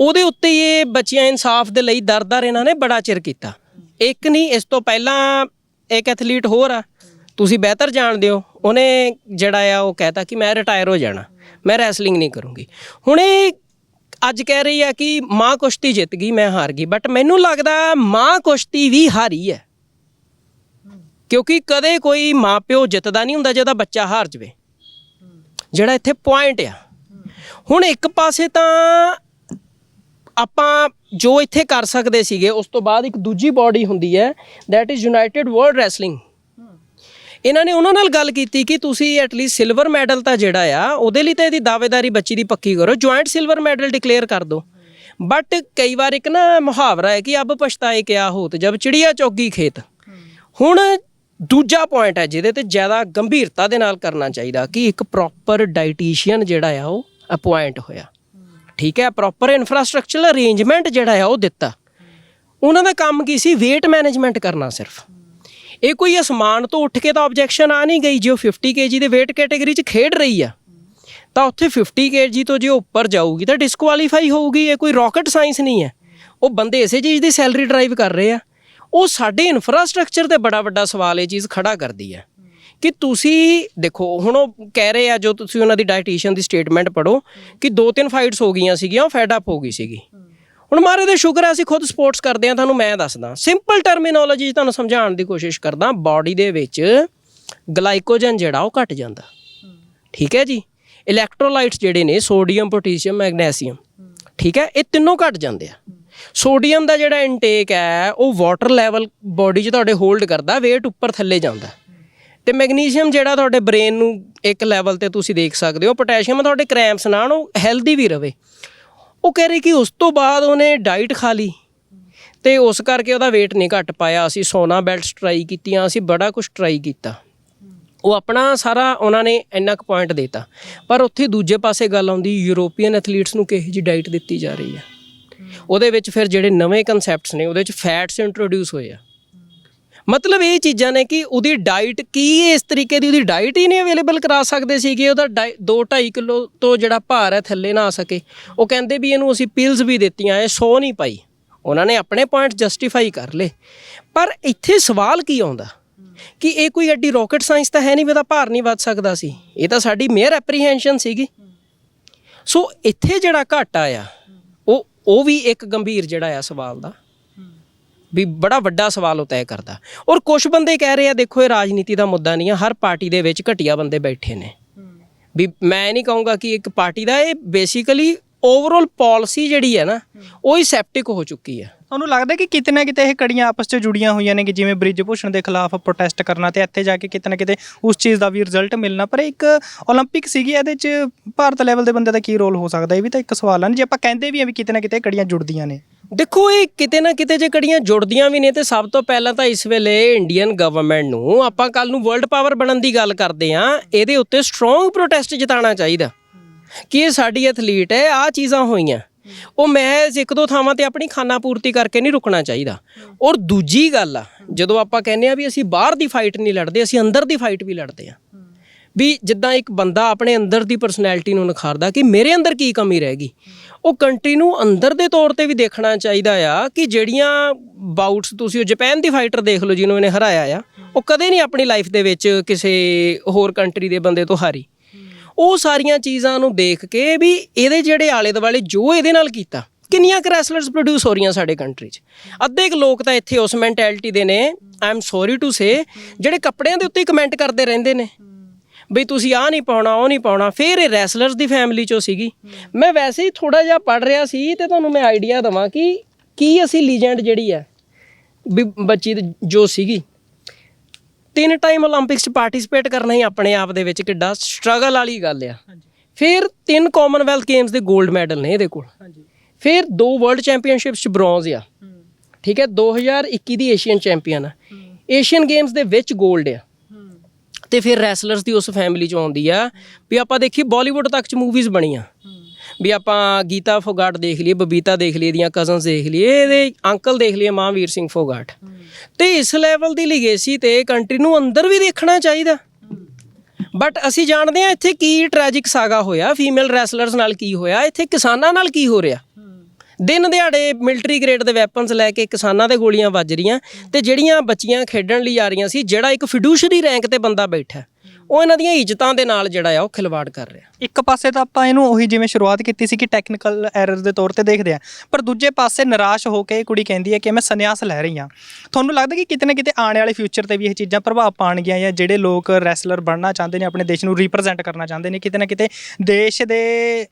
ਉਹਦੇ ਉੱਤੇ ਇਹ ਬੱਚੀਆਂ ਇਨਸਾਫ ਦੇ ਲਈ ਦਰਦਰ ਇਹਨਾਂ ਨੇ ਬੜਾ ਚਿਰ ਕੀਤਾ। ਇੱਕ ਨਹੀਂ, ਇਸ ਤੋਂ ਪਹਿਲਾਂ ਇੱਕ ਐਥਲੀਟ ਹੋਰ ਆ, ਤੁਸੀਂ ਬਿਹਤਰ ਜਾਣਦੇ ਹੋ, ਉਹਨੇ ਜਿਹੜਾ ਆ ਉਹ ਕਹਤਾ ਕਿ ਮੈਂ ਰਿਟਾਇਰ ਹੋ ਜਾਣਾ, ਮੈਂ ਰੈਸਲਿੰਗ ਨਹੀਂ ਕਰੂੰਗੀ। ਹੁਣ ਇਹ ਅੱਜ ਕਹਿ ਰਹੀ ਆ ਕਿ ਮਾਂ ਕੁਸ਼ਤੀ ਜਿੱਤ ਗਈ, ਮੈਂ ਹਾਰ ਗਈ। ਬਟ ਮੈਨੂੰ ਲੱਗਦਾ ਮਾਂ ਕੁਸ਼ਤੀ ਵੀ ਹਾਰੀ ਹੈ। ਕਿਉਂਕਿ ਕਦੇ ਕੋਈ ਮਾਪਿਓ ਜਿੱਤਦਾ ਨਹੀਂ ਹੁੰਦਾ, ਜਿਹਦਾ ਬੱਚਾ ਹਾਰ ਜਵੇ। ਜਿਹੜਾ ਇੱਥੇ ਪੁਆਇੰਟ ਆ। ਹੁਣ ਇੱਕ ਪਾਸੇ ਤਾਂ ਆਪਾਂ ਜੋ ਇੱਥੇ ਕਰ ਸਕਦੇ ਸੀਗੇ, ਉਸ ਤੋਂ ਬਾਅਦ ਇੱਕ ਦੂਜੀ ਬਾਡੀ ਹੁੰਦੀ ਹੈ that is United World Wrestling ਇਹਨਾਂ ਨੇ ਉਹਨਾਂ ਨਾਲ ਗੱਲ ਕੀਤੀ ਕਿ ਤੁਸੀਂ ਐਟਲੀਸਟ ਸਿਲਵਰ ਮੈਡਲ ਤਾਂ ਜਿਹੜਾ ਆ, ਉਹਦੇ ਲਈ ਤਾਂ ਇਹਦੀ ਦਾਅਵੇਦਾਰੀ ਬੱਚੀ ਦੀ ਪੱਕੀ ਕਰੋ ਜੁਆਇੰਟ ਸਿਲਵਰ ਮੈਡਲ ਡਿਕਲੇਅਰ ਕਰ ਦਿਓ ਬਟ ਕਈ ਵਾਰ ਇੱਕ ਨਾ ਮੁਹਾਵਰਾ ਹੈ ਕਿ ਅਬ ਪਛਤਾਏ ਕਿਆ ਹੋਤ, ਜਬ ਚਿੜੀਆ ਚੌਗੀ ਖੇਤ। ਹੁਣ ਦੂਜਾ ਪੁਆਇੰਟ ਹੈ ਜਿਹਦੇ ਤੇ ਜ਼ਿਆਦਾ ਗੰਭੀਰਤਾ ਦੇ ਨਾਲ ਕਰਨਾ ਚਾਹੀਦਾ ਕਿ ਇੱਕ ਪ੍ਰੋਪਰ ਡਾਈਟੀਸ਼ੀਅਨ ਜਿਹੜਾ ਆ, ਉਹ ਅਪਾਇੰਟ ਹੋਇਆ। ਠੀਕ ਹੈ ਪ੍ਰੋਪਰ ਇਨਫਰਾਸਟ੍ਰਕਚਰਲ ਅਰੇਂਜਮੈਂਟ ਜਿਹੜਾ ਆ, ਉਹ ਦਿੱਤਾ। ਉਹਨਾਂ ਦਾ ਕੰਮ ਕੀ ਸੀ? Weight ਮੈਨੇਜਮੈਂਟ ਕਰਨਾ ਸਿਰਫ। ਇਹ ਕੋਈ ਅਸਮਾਨ ਤੋਂ ਉੱਠ ਕੇ ਤਾਂ ਆਬਜੈਕਸ਼ਨ ਆ ਨਹੀਂ ਗਈ, ਜੇ ਉਹ 50 kg ਦੇ weight ਕੈਟਾਗਰੀ 'ਚ ਖੇਡ ਰਹੀ ਆ, ਤਾਂ ਉੱਥੇ 50 kg ਤੋਂ ਜੇ ਉਹ ਉੱਪਰ ਜਾਊਗੀ ਤਾਂ ਡਿਸਕੁਆਲੀਫਾਈ ਹੋਊਗੀ, ਇਹ ਕੋਈ ਰਾਕਟ ਸਾਇੰਸ ਨਹੀਂ ਹੈ। ਉਹ ਬੰਦੇ ਇਸੇ ਚੀਜ਼ ਦੀ ਸੈਲਰੀ ਡਰਾਈਵ ਕਰ ਰਹੇ ਆ। ਉਹ ਸਾਡੇ ਇਨਫਰਾਸਟ੍ਰਕਚਰ ਤੇ ਬੜਾ ਵੱਡਾ ਸਵਾਲ ਇਹ ਚੀਜ਼ ਖੜਾ ਕਰਦੀ ਹੈ ਕਿ ਤੁਸੀਂ ਦੇਖੋ, ਹੁਣ ਉਹ ਕਹਿ ਰਹੇ ਆ, ਜੋ ਤੁਸੀਂ ਉਹਨਾਂ ਦੀ ਡਾਈਟੀਸ਼ੀਅਨ ਦੀ ਸਟੇਟਮੈਂਟ ਪੜੋ ਕਿ ਦੋ ਤਿੰਨ ਫਾਈਟਸ ਹੋ ਗਈਆਂ ਸੀਗੀਆਂ, ਉਹ ਫੈਡ ਅਪ ਹੋ ਗਈ ਸੀਗੀ। ਹੁਣ ਮਾਰੇ ਦੇ ਸ਼ੁਕਰ ਹੈ, ਅਸੀਂ ਖੁਦ ਸਪੋਰਟਸ ਕਰਦੇ ਆ ਤੁਹਾਨੂੰ ਮੈਂ ਦੱਸਦਾ। ਸਿੰਪਲ ਟਰਮੀਨੋਲੋਜੀ ਤੁਹਾਨੂੰ ਸਮਝਾਉਣ ਦੀ ਕੋਸ਼ਿਸ਼ ਕਰਦਾ ਬਾਡੀ ਦੇ ਵਿੱਚ ਗਲਾਈਕੋਜਨ ਜਿਹੜਾ ਉਹ ਘਟ ਜਾਂਦਾ। ਠੀਕ ਹੈ ਜੀ? ਇਲੈਕਟ੍ਰੋਲਾਈਟਸ ਜਿਹੜੇ ਨੇ ਸੋਡੀਅਮ ਪੋਟਾਸ਼ੀਅਮ ਮੈਗਨੀਸੀਅਮ ਠੀਕ ਹੈ, ਇਹ ਤਿੰਨੋਂ ਘਟ ਜਾਂਦੇ ਆ। ਸੋਡੀਅਮ ਦਾ ਜਿਹੜਾ ਇਨਟੇਕ ਹੈ, ਉਹ ਵਾਟਰ ਲੈਵਲ ਬਾਡੀ 'ਚ ਤੁਹਾਡੇ ਹੋਲਡ ਕਰਦਾ, weight ਉੱਪਰ ਥੱਲੇ ਜਾਂਦਾ। ਤੇ ਮੈਗਨੀਸ਼ੀਅਮ ਜਿਹੜਾ ਤੁਹਾਡੇ ਬ੍ਰੇਨ ਨੂੰ ਇੱਕ ਲੈਵਲ ਤੇ ਤੁਸੀਂ ਦੇਖ ਸਕਦੇ ਹੋ ਪੋਟਾਸ਼ੀਅਮ ਤੁਹਾਡੇ ਕ੍ਰੈਂਪਸ ਨਾਲ, ਉਹ ਹੈਲਦੀ ਵੀ ਰਵੇ। ਉਹ ਕਹਿ ਰਹੀ ਕਿ ਉਸ ਤੋਂ ਬਾਅਦ ਉਹਨੇ ਡਾਈਟ ਖਾ ਲਈ ਤੇ ਉਸ ਕਰਕੇ ਉਹਦਾ weight ਨਹੀਂ ਘਟ ਪਾਇਆ। ਅਸੀਂ ਸੋਨਾ ਬੈਲਟਸ ਟਰਾਈ ਕੀਤੀਆਂ, ਅਸੀਂ ਬੜਾ ਕੁਝ ਟਰਾਈ ਕੀਤਾ। ਉਹ ਆਪਣਾ ਸਾਰਾ ਉਹਨਾਂ ਨੇ ਇੰਨਾ ਕੁ ਪੁਆਇੰਟ ਦਿੱਤਾ। ਪਰ ਉੱਥੇ ਦੂਜੇ ਪਾਸੇ ਗੱਲ ਆਉਂਦੀ ਯੂਰੋਪੀਅਨ ਐਥਲੀਟਸ ਨੂੰ ਕਿਹੋ ਜੀ ਡਾਈਟ ਦਿੱਤੀ ਜਾ ਰਹੀ ਹੈ? ਉਹਦੇ ਵਿੱਚ ਫਿਰ ਜਿਹੜੇ ਨਵੇਂ ਕਨਸੈਪਟਸ ਨੇ, ਉਹਦੇ ਵਿੱਚ ਫੈਟਸ ਇੰਟਰੋਡਿਊਸ ਹੋਏ ਆ। ਮਤਲਬ ਇਹ ਚੀਜ਼ਾਂ ਨੇ ਕਿ ਉਹਦੀ ਡਾਈਟ ਕੀ ਇਸ ਤਰੀਕੇ ਦੀ ਉਹਦੀ ਡਾਈਟ ਹੀ ਨਹੀਂ ਅਵੇਲੇਬਲ ਕਰਾ ਸਕਦੇ ਸੀ ਕਿ ਉਹਦਾ 2.5 ਕਿਲੋ ਤੋਂ ਜਿਹੜਾ ਭਾਰ ਹੈ ਥੱਲੇ ਨਾ ਆ ਸਕੇ। ਉਹ ਕਹਿੰਦੇ ਵੀ ਇਹਨੂੰ ਅਸੀਂ ਪਿਲਸ ਵੀ ਦਿੱਤੀਆਂ, ਇਹ ਸੌ ਨਹੀਂ ਪਾਈ। ਉਹਨਾਂ ਨੇ ਆਪਣੇ ਪੁਆਇੰਟ ਜਸਟੀਫਾਈ ਕਰ ਲਏ। ਪਰ ਇੱਥੇ ਸਵਾਲ ਕੀ ਆਉਂਦਾ? ਕਿ ਇਹ ਕੋਈ ਐਡੀ ਰਾਕਟ ਸਾਇੰਸ ਤਾਂ ਹੈ ਨਹੀਂ ਵੀ ਉਹਦਾ ਭਾਰ ਨਹੀਂ ਵੱਧ ਸਕਦਾ ਸੀ। ਇਹ ਤਾਂ ਸਾਡੀ ਮੇਅਰ ਐਪਰੀਹੈਂਸ਼ਨ ਸੀਗੀ। ਸੋ ਇੱਥੇ ਜਿਹੜਾ ਘਾਟਾ ਆ, ਉਹ ਉਹ ਵੀ ਇੱਕ ਗੰਭੀਰ ਜਿਹੜਾ ਆ ਸਵਾਲ ਦਾ। ਵੀ ਬੜਾ ਵੱਡਾ ਸਵਾਲ ਉਹ ਤੈਅ ਕਰਦਾ ਔਰ ਕੁਝ ਬੰਦੇ ਕਹਿ ਰਹੇ ਆ ਦੇਖੋ ਇਹ ਰਾਜਨੀਤੀ ਦਾ ਮੁੱਦਾ ਨਹੀਂ ਆ ਹਰ ਪਾਰਟੀ ਦੇ ਵਿੱਚ ਘਟੀਆ ਬੰਦੇ ਬੈਠੇ ਨੇ ਵੀ ਮੈਂ ਨਹੀਂ ਕਹੂੰਗਾ ਕਿ ਇੱਕ ਪਾਰਟੀ ਦਾ ਇਹ ਬੇਸਿਕਲੀ ਓਵਰਆਲ ਪਾਲਿਸੀ ਜਿਹੜੀ ਹੈ ਨਾ ਉਹ ਹੀ ਸੈਪਟਿਕ ਹੋ ਚੁੱਕੀ ਹੈ ਤੁਹਾਨੂੰ ਲੱਗਦਾ ਕਿ ਕਿਤੇ ਨਾ ਕਿਤੇ ਇਹ ਕੜੀਆਂ ਆਪਸ 'ਚ ਜੁੜੀਆਂ ਹੋਈਆਂ ਨੇ ਕਿ ਜਿਵੇਂ ਬ੍ਰਿਜ ਭੂਸ਼ਣ ਦੇ ਖਿਲਾਫ ਪ੍ਰੋਟੈਸਟ ਕਰਨਾ ਤੇ ਇੱਥੇ ਜਾ ਕੇ ਕਿਤੇ ਨਾ ਕਿਤੇ ਉਸ ਚੀਜ਼ ਦਾ ਵੀ ਰਿਜ਼ਲਟ ਮਿਲਣਾ ਪਰ ਇੱਕ 올림픽 ਸੀਗੀ ਇਹਦੇ 'ਚ ਭਾਰਤ ਲੈਵਲ ਦੇ ਬੰਦੇ ਦਾ ਕੀ ਰੋਲ ਹੋ ਸਕਦਾ ਇਹ ਵੀ ਤਾਂ ਇੱਕ ਸਵਾਲ ਹੈ ਨਾ ਜੇ ਆਪਾਂ ਕਹਿੰਦੇ ਵੀ ਆ ਵੀ ਕਿਤੇ ਨਾ ਕਿਤੇ ਇਹ ਕੜੀਆਂ ਜੁੜਦੀਆਂ ਨੇ ਦੇਖੋ, ਇਹ ਕਿਤੇ ਨਾ ਕਿਤੇ ਜੇ ਕੜੀਆਂ ਜੁੜਦੀਆਂ ਵੀ ਨੇ, ਤੇ ਸਭ ਤੋਂ ਪਹਿਲਾਂ ਤਾਂ ਇਸ ਵੇਲੇ ਇੰਡੀਅਨ ਗਵਰਨਮੈਂਟ ਨੂੰ ਆਪਾਂ ਕੱਲ ਨੂੰ ਵਰਲਡ ਪਾਵਰ ਬਣਨ ਦੀ ਗੱਲ ਕਰਦੇ ਆ ਇਹਦੇ ਉੱਤੇ ਸਟਰੋਂਗ ਪ੍ਰੋਟੈਸਟ ਜਿਤਾਉਣਾ ਚਾਹੀਦਾ। ਕਿ ਇਹ ਸਾਡੀ ਐਥਲੀਟ ਹੈ ਆ ਚੀਜ਼ਾਂ ਹੋਈਆਂ। ਉਹ ਮਹਿਜ਼ ਇੱਕ ਦੋ ਥਾਵਾਂ ਤੇ ਆਪਣੀ ਖਾਨਾ ਪੂਰਤੀ ਕਰਕੇ ਨਹੀਂ ਰੁਕਣਾ ਚਾਹੀਦਾ। ਔਰ ਦੂਜੀ ਗੱਲ ਆ, ਜਦੋਂ ਆਪਾਂ ਕਹਿੰਦੇ ਆ ਵੀ ਅਸੀਂ ਬਾਹਰ ਦੀ ਫਾਈਟ ਨਹੀਂ ਲੜਦੇ, ਅਸੀਂ ਅੰਦਰ ਦੀ ਫਾਈਟ ਵੀ ਲੜਦੇ ਆ ਵੀ ਜਿੱਦਾਂ ਇੱਕ ਬੰਦਾ ਆਪਣੇ ਅੰਦਰ ਦੀ ਪਰਸਨੈਲਿਟੀ ਨੂੰ ਨਿਖਾਰਦਾ ਕਿ ਮੇਰੇ ਅੰਦਰ ਕੀ ਕਮੀ ਰਹਿ ਗਈ? ਉਹ ਕੰਟਰੀ ਨੂੰ ਅੰਦਰ ਦੇ ਤੌਰ ਤੇ ਵੀ ਦੇਖਣਾ ਚਾਹੀਦਾ ਆ ਕਿ ਜਿਹੜੀਆਂ ਬਾਊਟਸ ਤੁਸੀਂ ਉਹ ਜਾਪਾਨ ਦੀ ਫਾਈਟਰ ਦੇਖ ਲਓ ਜਿਹਨੂੰ ਇਹਨੇ ਹਰਾਇਆ ਆ, ਉਹ ਕਦੇ ਨਹੀਂ ਆਪਣੀ ਲਾਈਫ ਦੇ ਵਿੱਚ ਕਿਸੇ ਹੋਰ ਕੰਟਰੀ ਦੇ ਬੰਦੇ ਤੋਂ ਹਾਰੀ। ਉਹ ਸਾਰੀਆਂ ਚੀਜ਼ਾਂ ਨੂੰ ਦੇਖ ਕੇ ਵੀ ਇਹਦੇ ਜਿਹੜੇ ਆਲੇ ਦੁਆਲੇ ਜੋ ਇਹਦੇ ਨਾਲ ਕੀਤਾ, ਕਿੰਨੀਆਂ ਕੁ ਰੈਸਲਰਸ ਪ੍ਰੋਡਿਊਸ ਹੋ ਰਹੀਆਂ ਸਾਡੇ ਕੰਟਰੀ 'ਚ। ਅੱਧੇ ਕੁ ਲੋਕ ਤਾਂ ਇੱਥੇ ਉਸ ਮੈਂਟੈਲਿਟੀ ਦੇ ਨੇ I am sorry to say ਜਿਹੜੇ ਕੱਪੜਿਆਂ ਦੇ ਉੱਤੇ ਕਮੈਂਟ ਕਰਦੇ ਰਹਿੰਦੇ ਨੇ। ਬਈ ਤੁਸੀਂ ਆ ਨਹੀਂ ਪਾਉਣਾ ਉਹ ਨਹੀਂ ਪਾਉਣਾ ਫਿਰ ਇਹ ਰੈਸਲਰਸ ਦੀ ਫੈਮਿਲੀ ਚੋਂ ਸੀਗੀ। ਮੈਂ ਵੈਸੇ ਹੀ ਥੋੜਾ ਜਿਹਾ ਪੜ ਰਿਹਾ ਸੀ ਤੇ ਤੁਹਾਨੂੰ ਮੈਂ ਆਈਡੀਆ ਦਵਾਂ ਕਿ ਕੀ ਅਸੀਂ ਲੀਜੈਂਡ ਜਿਹੜੀ ਹੈ ਬੱਚੀ ਜੋ ਸੀਗੀ। ਤਿੰਨ ਟਾਈਮ 올림픽ਸ ਚ ਪਾਰਟਿਸਿਪੇਟ ਕਰਨਾ ਹੀ ਆਪਣੇ ਆਪ ਦੇ ਵਿੱਚ ਕਿੱਡਾ ਸਟਰਗਲ ਵਾਲੀ ਗੱਲ ਆ। ਫਿਰ ਤਿੰਨ ਕਾਮਨਵੈਲਥ ਗੇਮਸ ਦੇ 골ਡ ਮੈਡਲ ਨੇ ਇਹਦੇ ਕੋਲ। ਫਿਰ ਦੋ ਵਰਲਡ ਚੈਂਪੀਅਨਸ਼ਿਪਸ ਚ ਬ੍ਰੌਂਜ਼ ਆ। ਠੀਕ ਹੈ 2021 ਦੀ ਏਸ਼ੀਅਨ ਚੈਂਪੀਅਨ ਆ। ਏਸ਼ੀਅਨ ਗੇਮਸ ਦੇ ਵਿੱਚ 골ਡ ਆ। ਤੇ ਫਿਰ ਰੈਸਲਰਸ ਦੀ ਉਸ ਫੈਮਿਲੀ ਚੋਂ ਆਉਂਦੀ ਆ ਵੀ ਆਪਾਂ ਦੇਖੀ ਬਾਲੀਵੁੱਡ ਤੱਕ ਚ ਮੂਵੀਜ਼ ਬਣੀਆਂ। ਵੀ ਆਪਾਂ ਗੀਤਾ ਫੋਗਾਟ ਦੇਖ ਲਈਏ, ਬਬੀਤਾ ਦੇਖ ਲਈਏ, ਦੀਆਂ ਕਜ਼ਨਸ ਦੇਖ ਲਈਏ, ਇਹਦੇ ਅੰਕਲ ਦੇਖ ਲਈਏ, ਮਹਾਂਵੀਰ ਸਿੰਘ ਫੋਗਾਟ। ਤੇ ਇਸ ਲੈਵਲ ਦੀ ਲੀਗੇਸੀ ਤੇ ਕੰਟਰੀ ਨੂੰ ਅੰਦਰ ਵੀ ਦੇਖਣਾ ਚਾਹੀਦਾ। ਬਟ ਅਸੀਂ ਜਾਣਦੇ ਹਾਂ ਇੱਥੇ ਕੀ ਟ੍ਰੈਜਿਕ ਸਾਗਾ ਹੋਇਆ ਫੀਮੇਲ ਰੈਸਲਰਸ ਨਾਲ ਕੀ ਹੋਇਆ, ਇੱਥੇ ਕਿਸਾਨਾਂ ਨਾਲ ਕੀ ਹੋ ਰਿਹਾ। ਦਿਨ ਦਿਹਾੜੇ ਮਿਲਟਰੀ ਗ੍ਰੇਡ ਦੇ ਵੈਪਨਸ ਲੈ ਕੇ ਕਿਸਾਨਾਂ ਦੇ ਗੋਲੀਆਂ ਵੱਜ ਰਹੀਆਂ ਤੇ ਜਿਹੜੀਆਂ ਬੱਚੀਆਂ ਖੇਡਣ ਲਈ ਆ ਰਹੀਆਂ ਸੀ, ਜਿਹੜਾ ਇੱਕ ਫਿਡੂਸ਼ਰੀ ਰੈਂਕ ਤੇ ਬੰਦਾ ਬੈਠਾ ਉਹ ਇਹਨਾਂ ਦੀਆਂ ਇੱਜ਼ਤਾਂ ਦੇ ਨਾਲ ਜਿਹੜਾ ਆ ਉਹ ਖਿਲਵਾੜ ਕਰ ਰਿਹਾ ਇੱਕ ਪਾਸੇ ਤਾਂ ਆਪਾਂ ਇਹਨੂੰ ਉਹੀ ਜਿਵੇਂ ਸ਼ੁਰੂਆਤ ਕੀਤੀ ਸੀ ਕਿ ਟੈਕਨੀਕਲ ਐਰਰ ਦੇ ਤੌਰ ਤੇ ਦੇਖਦੇ ਆ ਪਰ ਦੂਜੇ ਪਾਸੇ ਨਿਰਾਸ਼ ਹੋ ਕੇ ਇਹ ਕੁੜੀ ਕਹਿੰਦੀ ਹੈ ਕਿ ਮੈਂ ਸੰਨਿਆਸ ਲੈ ਰਹੀ ਹਾਂ ਤੁਹਾਨੂੰ ਲੱਗਦਾ ਕਿ ਕਿਤੇ ਨਾ ਕਿਤੇ ਆਉਣ ਵਾਲੇ ਫਿਊਚਰ ਤੇ ਵੀ ਇਹ ਚੀਜ਼ਾਂ ਪ੍ਰਭਾਵ ਪਾਣਗੀਆਂ ਜਾਂ ਜਿਹੜੇ ਲੋਕ ਰੈਸਲਰ ਬਣਨਾ ਚਾਹੁੰਦੇ ਨੇ ਆਪਣੇ ਦੇਸ਼ ਨੂੰ ਰਿਪਰੈਜ਼ੈਂਟ ਕਰਨਾ ਚਾਹੁੰਦੇ ਨੇ ਕਿਤੇ ਨਾ ਕਿਤੇ ਦੇਸ਼ ਦੇ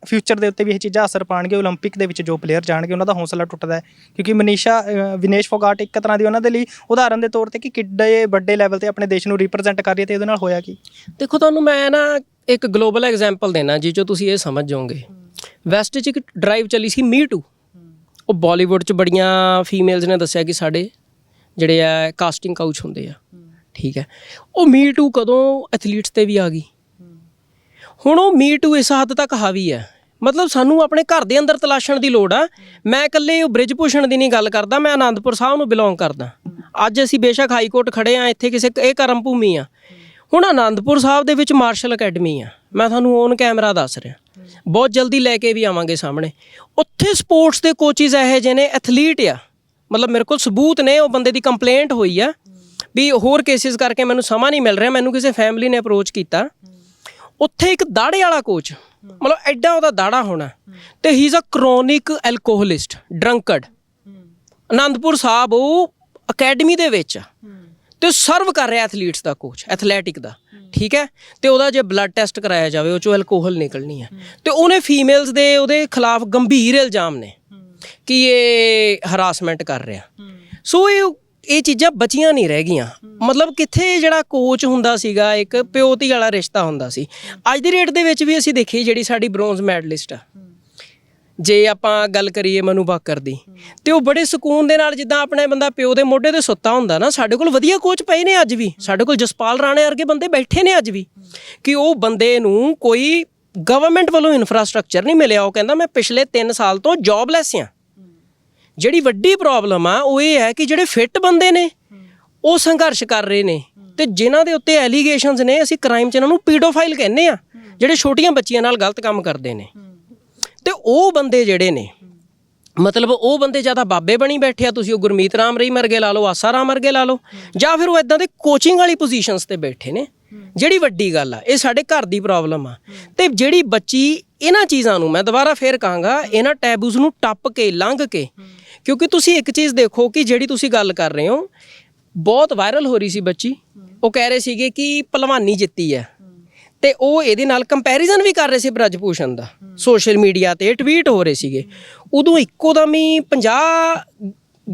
ਫਿਊਚਰ ਦੇ ਉੱਤੇ ਵੀ ਇਹ ਚੀਜ਼ਾਂ ਅਸਰ ਪਾਣਗੇ 올림픽 ਦੇ ਵਿੱਚ ਜੋ ਪਲੇਅਰ ਜਾਣਗੇ ਉਹਨਾਂ ਦਾ ਹੌਸਲਾ ਟੁੱਟਦਾ ਹੈ ਕਿਉਂਕਿ ਮਨੀਸ਼ਾ ਅ, ਵਿਨੇਸ਼ ਫੋਗਾਟ ਇੱਕ ਤਰ੍ਹਾਂ ਦੀ ਉਹਨਾਂ ਦੇ ਲਈ ਉਦਾਹਰਨ ਦੇ ਤੌਰ ਤੇ ਕਿ ਕਿੱਡੇ ਵੱਡੇ ਲੈਵਲ ਤੇ ਆਪਣੇ ਦੇਸ਼ ਨੂੰ ਰਿਪਰੈਜ਼ੈਂਟ ਕਰ ਰਹੀ ਹੈ ਤੇ ਉਹਦੇ ਨਾਲ ਹੋਇਆ ਕੀ ਦੇਖੋ, ਤੁਹਾਨੂੰ ਮੈਂ ਨਾ ਇੱਕ ਗਲੋਬਲ ਐਗਜ਼ਾਮਪਲ ਦੇਣਾ ਜਿਸ 'ਚੋਂ ਤੁਸੀਂ ਇਹ ਸਮਝ ਜਾਓਗੇ। ਵੈਸਟ 'ਚ ਇੱਕ ਡਰਾਈਵ ਚੱਲੀ ਸੀ ਮੀ ਟੂ ਉਹ ਬਾਲੀਵੁੱਡ 'ਚ ਬੜੀਆਂ ਫੀਮੇਲਸ ਨੇ ਦੱਸਿਆ ਕਿ ਸਾਡੇ ਜਿਹੜੇ ਆ ਕਾਸਟਿੰਗ ਕਾਊਚ ਹੁੰਦੇ ਆ। ਠੀਕ ਹੈ। ਉਹ ਮੀ ਟੂ ਕਦੋਂ ਐਥਲੀਟਸ ਤੇ ਵੀ ਆ ਗਈ। ਹੁਣ ਉਹ ਮੀ ਟੂ ਇਸ ਹੱਦ ਤੱਕ ਹਾਵੀ ਹੈ। ਮਤਲਬ ਸਾਨੂੰ ਆਪਣੇ ਘਰ ਦੇ ਅੰਦਰ ਤਲਾਸ਼ਣ ਦੀ ਲੋੜ ਆ। ਮੈਂ ਇਕੱਲੇ ਉਹ ਬ੍ਰਿਜ ਭੂਸ਼ਣ ਦੀ ਨਹੀਂ ਗੱਲ ਕਰਦਾ, ਮੈਂ ਆਨੰਦਪੁਰ ਸਾਹਿਬ ਨੂੰ ਬਿਲੋਂਗ ਕਰਦਾ। ਅੱਜ ਅਸੀਂ ਬੇਸ਼ੱਕ ਹਾਈ ਕੋਰਟ ਖੜੇ ਆ, ਇੱਥੇ ਕਿਸੇ, ਇਹ ਕਰਮ ਭੂਮੀ ਆ। ਹੁਣ ਆਨੰਦਪੁਰ ਸਾਹਿਬ ਦੇ ਵਿੱਚ ਮਾਰਸ਼ਲ ਅਕੈਡਮੀ ਆ। ਮੈਂ ਤੁਹਾਨੂੰ ਔਨ ਕੈਮਰਾ ਦੱਸ ਰਿਹਾ। ਬਹੁਤ ਜਲਦੀ ਲੈ ਕੇ ਵੀ ਆਵਾਂਗੇ ਸਾਹਮਣੇ। ਉੱਥੇ ਸਪੋਰਟਸ ਦੇ ਕੋਚਿਸ ਇਹੋ ਜਿਹੇ ਨੇ ਐਥਲੀਟ ਆ। ਮਤਲਬ ਮੇਰੇ ਕੋਲ ਸਬੂਤ ਨੇ, ਉਹ ਬੰਦੇ ਦੀ ਕੰਪਲੇਂਟ ਹੋਈ ਆ। ਵੀ ਹੋਰ ਕੇਸਿਸ ਕਰਕੇ ਮੈਨੂੰ ਸਮਾਂ ਨਹੀਂ ਮਿਲ ਰਿਹਾ, ਮੈਨੂੰ ਕਿਸੇ ਫੈਮਿਲੀ ਨੇ ਅਪਰੋਚ ਕੀਤਾ। ਉੱਥੇ ਇੱਕ ਦਾੜੇ ਵਾਲਾ ਕੋਚ ਮਤਲਬ ਐਡਾ ਉਹਦਾ ਦਾੜਾ ਹੋਣਾ। ਤੇ he is a chronic alcoholist drunkard Anandpur Sahib ਉਹ ਅਕੈਡਮੀ ਦੇ ਵਿੱਚ ਤੇ ਸਰਵ ਕਰ ਰਿਹਾ ਐਥਲੀਟਸ ਦਾ ਕੋਚ ਐਥਲੈਟਿਕ ਦਾ, ਠੀਕ ਹੈ? ਤੇ ਉਹਦਾ ਜੇ ਬਲੱਡ ਟੈਸਟ ਕਰਾਇਆ ਜਾਵੇ, ਉਹ ਚੋਂ ਐਲਕੋਹਲ ਨਿਕਲਣੀ ਹੈ ਤੇ ਉਹਨੇ ਫੀਮੇਲਸ ਦੇ ਉਹਦੇ ਖਿਲਾਫ ਗੰਭੀਰ ਇਲਜ਼ਾਮ ਨੇ ਕਿ ਇਹ ਹਰਾਸਮੈਂਟ ਕਰ ਰਿਹਾ। ਸੋ ਇਹ ਇਹ ਚੀਜ਼ਾਂ ਬਚੀਆਂ ਨਹੀਂ ਰਹਿ ਗਈਆਂ। ਮਤਲਬ ਕਿੱਥੇ ਜਿਹੜਾ ਕੋਚ ਹੁੰਦਾ ਸੀਗਾ, ਇੱਕ ਪਿਓ ਧੀ ਵਾਲਾ ਰਿਸ਼ਤਾ ਹੁੰਦਾ ਸੀ। ਅੱਜ ਦੀ ਰੇਟ ਦੇ ਵਿੱਚ ਵੀ ਅਸੀਂ ਦੇਖੀ ਜਿਹੜੀ ਸਾਡੀ ਬ੍ਰੌਂਜ਼ ਮੈਡਲਿਸਟ ਆ। ਜੇ ਆਪਾਂ ਗੱਲ ਕਰੀਏ ਮਨੂ ਬਾਕਰ ਦੀ, ਤੇ ਉਹ ਬੜੇ ਸਕੂਨ ਦੇ ਨਾਲ ਜਿੱਦਾਂ ਆਪਣੇ ਬੰਦਾ ਪਿਓ ਦੇ ਮੋਢੇ ਤੇ ਸੁੱਤਾ ਹੁੰਦਾ ਨਾ, ਸਾਡੇ ਕੋਲ ਵਧੀਆ ਕੋਚ ਪਏ ਨੇ ਅੱਜ ਵੀ। ਸਾਡੇ ਕੋਲ ਜਸਪਾਲ ਰਾਣੇ ਵਰਗੇ ਬੰਦੇ ਬੈਠੇ ਨੇ ਅੱਜ ਵੀ, ਕਿ ਉਹ ਬੰਦੇ ਨੂੰ ਕੋਈ ਗਵਰਨਮੈਂਟ ਵੱਲੋਂ ਇਨਫਰਾਸਟ੍ਰਕਚਰ ਨਹੀਂ ਮਿਲਿਆ। ਉਹ ਕਹਿੰਦਾ, ਮੈਂ ਪਿਛਲੇ 3 ਸਾਲ ਤੋਂ ਜੌਬਲੈਸ ਹਾਂ। ਜਿਹੜੀ ਵੱਡੀ ਪ੍ਰੋਬਲਮ ਆ, ਉਹ ਇਹ ਹੈ ਕਿ ਜਿਹੜੇ ਫਿੱਟ ਬੰਦੇ ਨੇ, ਉਹ ਸੰਘਰਸ਼ ਕਰ ਰਹੇ ਨੇ। ਤੇ ਜਿਨ੍ਹਾਂ ਦੇ ਉੱਤੇ ਐਲੀਗੇਸ਼ਨਸ ਨੇ, ਅਸੀਂ ਕ੍ਰਾਈਮ 'ਚ ਇਹਨਾਂ ਨੂੰ ਪੀਡੋਫਾਈਲ ਕਹਿੰਦੇ ਆ ਜਿਹੜੇ ਛੋਟੀਆਂ ਬੱਚੀਆਂ ਨਾਲ ਗਲਤ ਕੰਮ ਕਰਦੇ ਨੇ। ਤੇ ਉਹ ਬੰਦੇ ਜਿਹੜੇ ਨੇ, ਮਤਲਬ ਉਹ ਬੰਦੇ ਜ਼ਿਆਦਾ ਬਾਬੇ ਬਣੀ ਬੈਠੇ ਆ, ਤੁਸੀਂ ਉਹ ਗੁਰਮੀਤ ਰਾਮ ਰਹੀ ਮਰਗੇ ਲਾ ਲਓ, ਆਸਾ ਰਾਮ ਵਰਗੇ ਲਾ ਲਓ, ਜਾਂ ਫਿਰ ਉਹ ਇਦਾਂ ਦੇ ਕੋਚਿੰਗ ਵਾਲੀ ਪੋਜੀਸ਼ਨਸ ਤੇ ਬੈਠੇ ਨੇ, ਜਿਹੜੀ ਵੱਡੀ ਗੱਲ ਆ, ਇਹ ਸਾਡੇ ਘਰ ਦੀ ਪ੍ਰੋਬਲਮ ਆ। ਤੇ ਜਿਹੜੀ ਬੱਚੀ ਇਹਨਾਂ ਚੀਜ਼ਾਂ ਨੂੰ ਮੈਂ ਦੁਬਾਰਾ ਫੇਰ ਕਹਾਂਗਾ, ਇਹਨਾਂ ਟੈਬੂਸ ਨੂੰ ਟੱਪ ਕੇ, ਲੰਘ ਕੇ, ਕਿਉਂਕਿ ਤੁਸੀਂ ਇੱਕ ਚੀਜ਼ ਦੇਖੋ ਕਿ ਜਿਹੜੀ ਤੁਸੀਂ ਗੱਲ ਕਰ ਰਹੇ ਹੋ, ਬਹੁਤ ਵਾਇਰਲ ਹੋ ਰਹੀ ਸੀ ਬੱਚੀ, ਉਹ ਕਹਿ ਰਹੇ ਸੀਗੇ ਕਿ ਭਲਵਾਨੀ ਜਿੱਤੀ ਹੈ। ਤੇ ਉਹ ਇਹਦੇ ਨਾਲ ਕੰਪੈਰੀਜ਼ਨ ਵੀ ਕਰ ਰਹੇ ਸੀ ਬ੍ਰਜ ਭੂਸ਼ਣ ਦਾ। ਸੋਸ਼ਲ ਮੀਡੀਆ ਤੇ ਟਵੀਟ ਹੋ ਰਹੇ ਸੀਗੇ। ਉਦੋਂ ਇੱਕੋ ਦਮ ਹੀ 50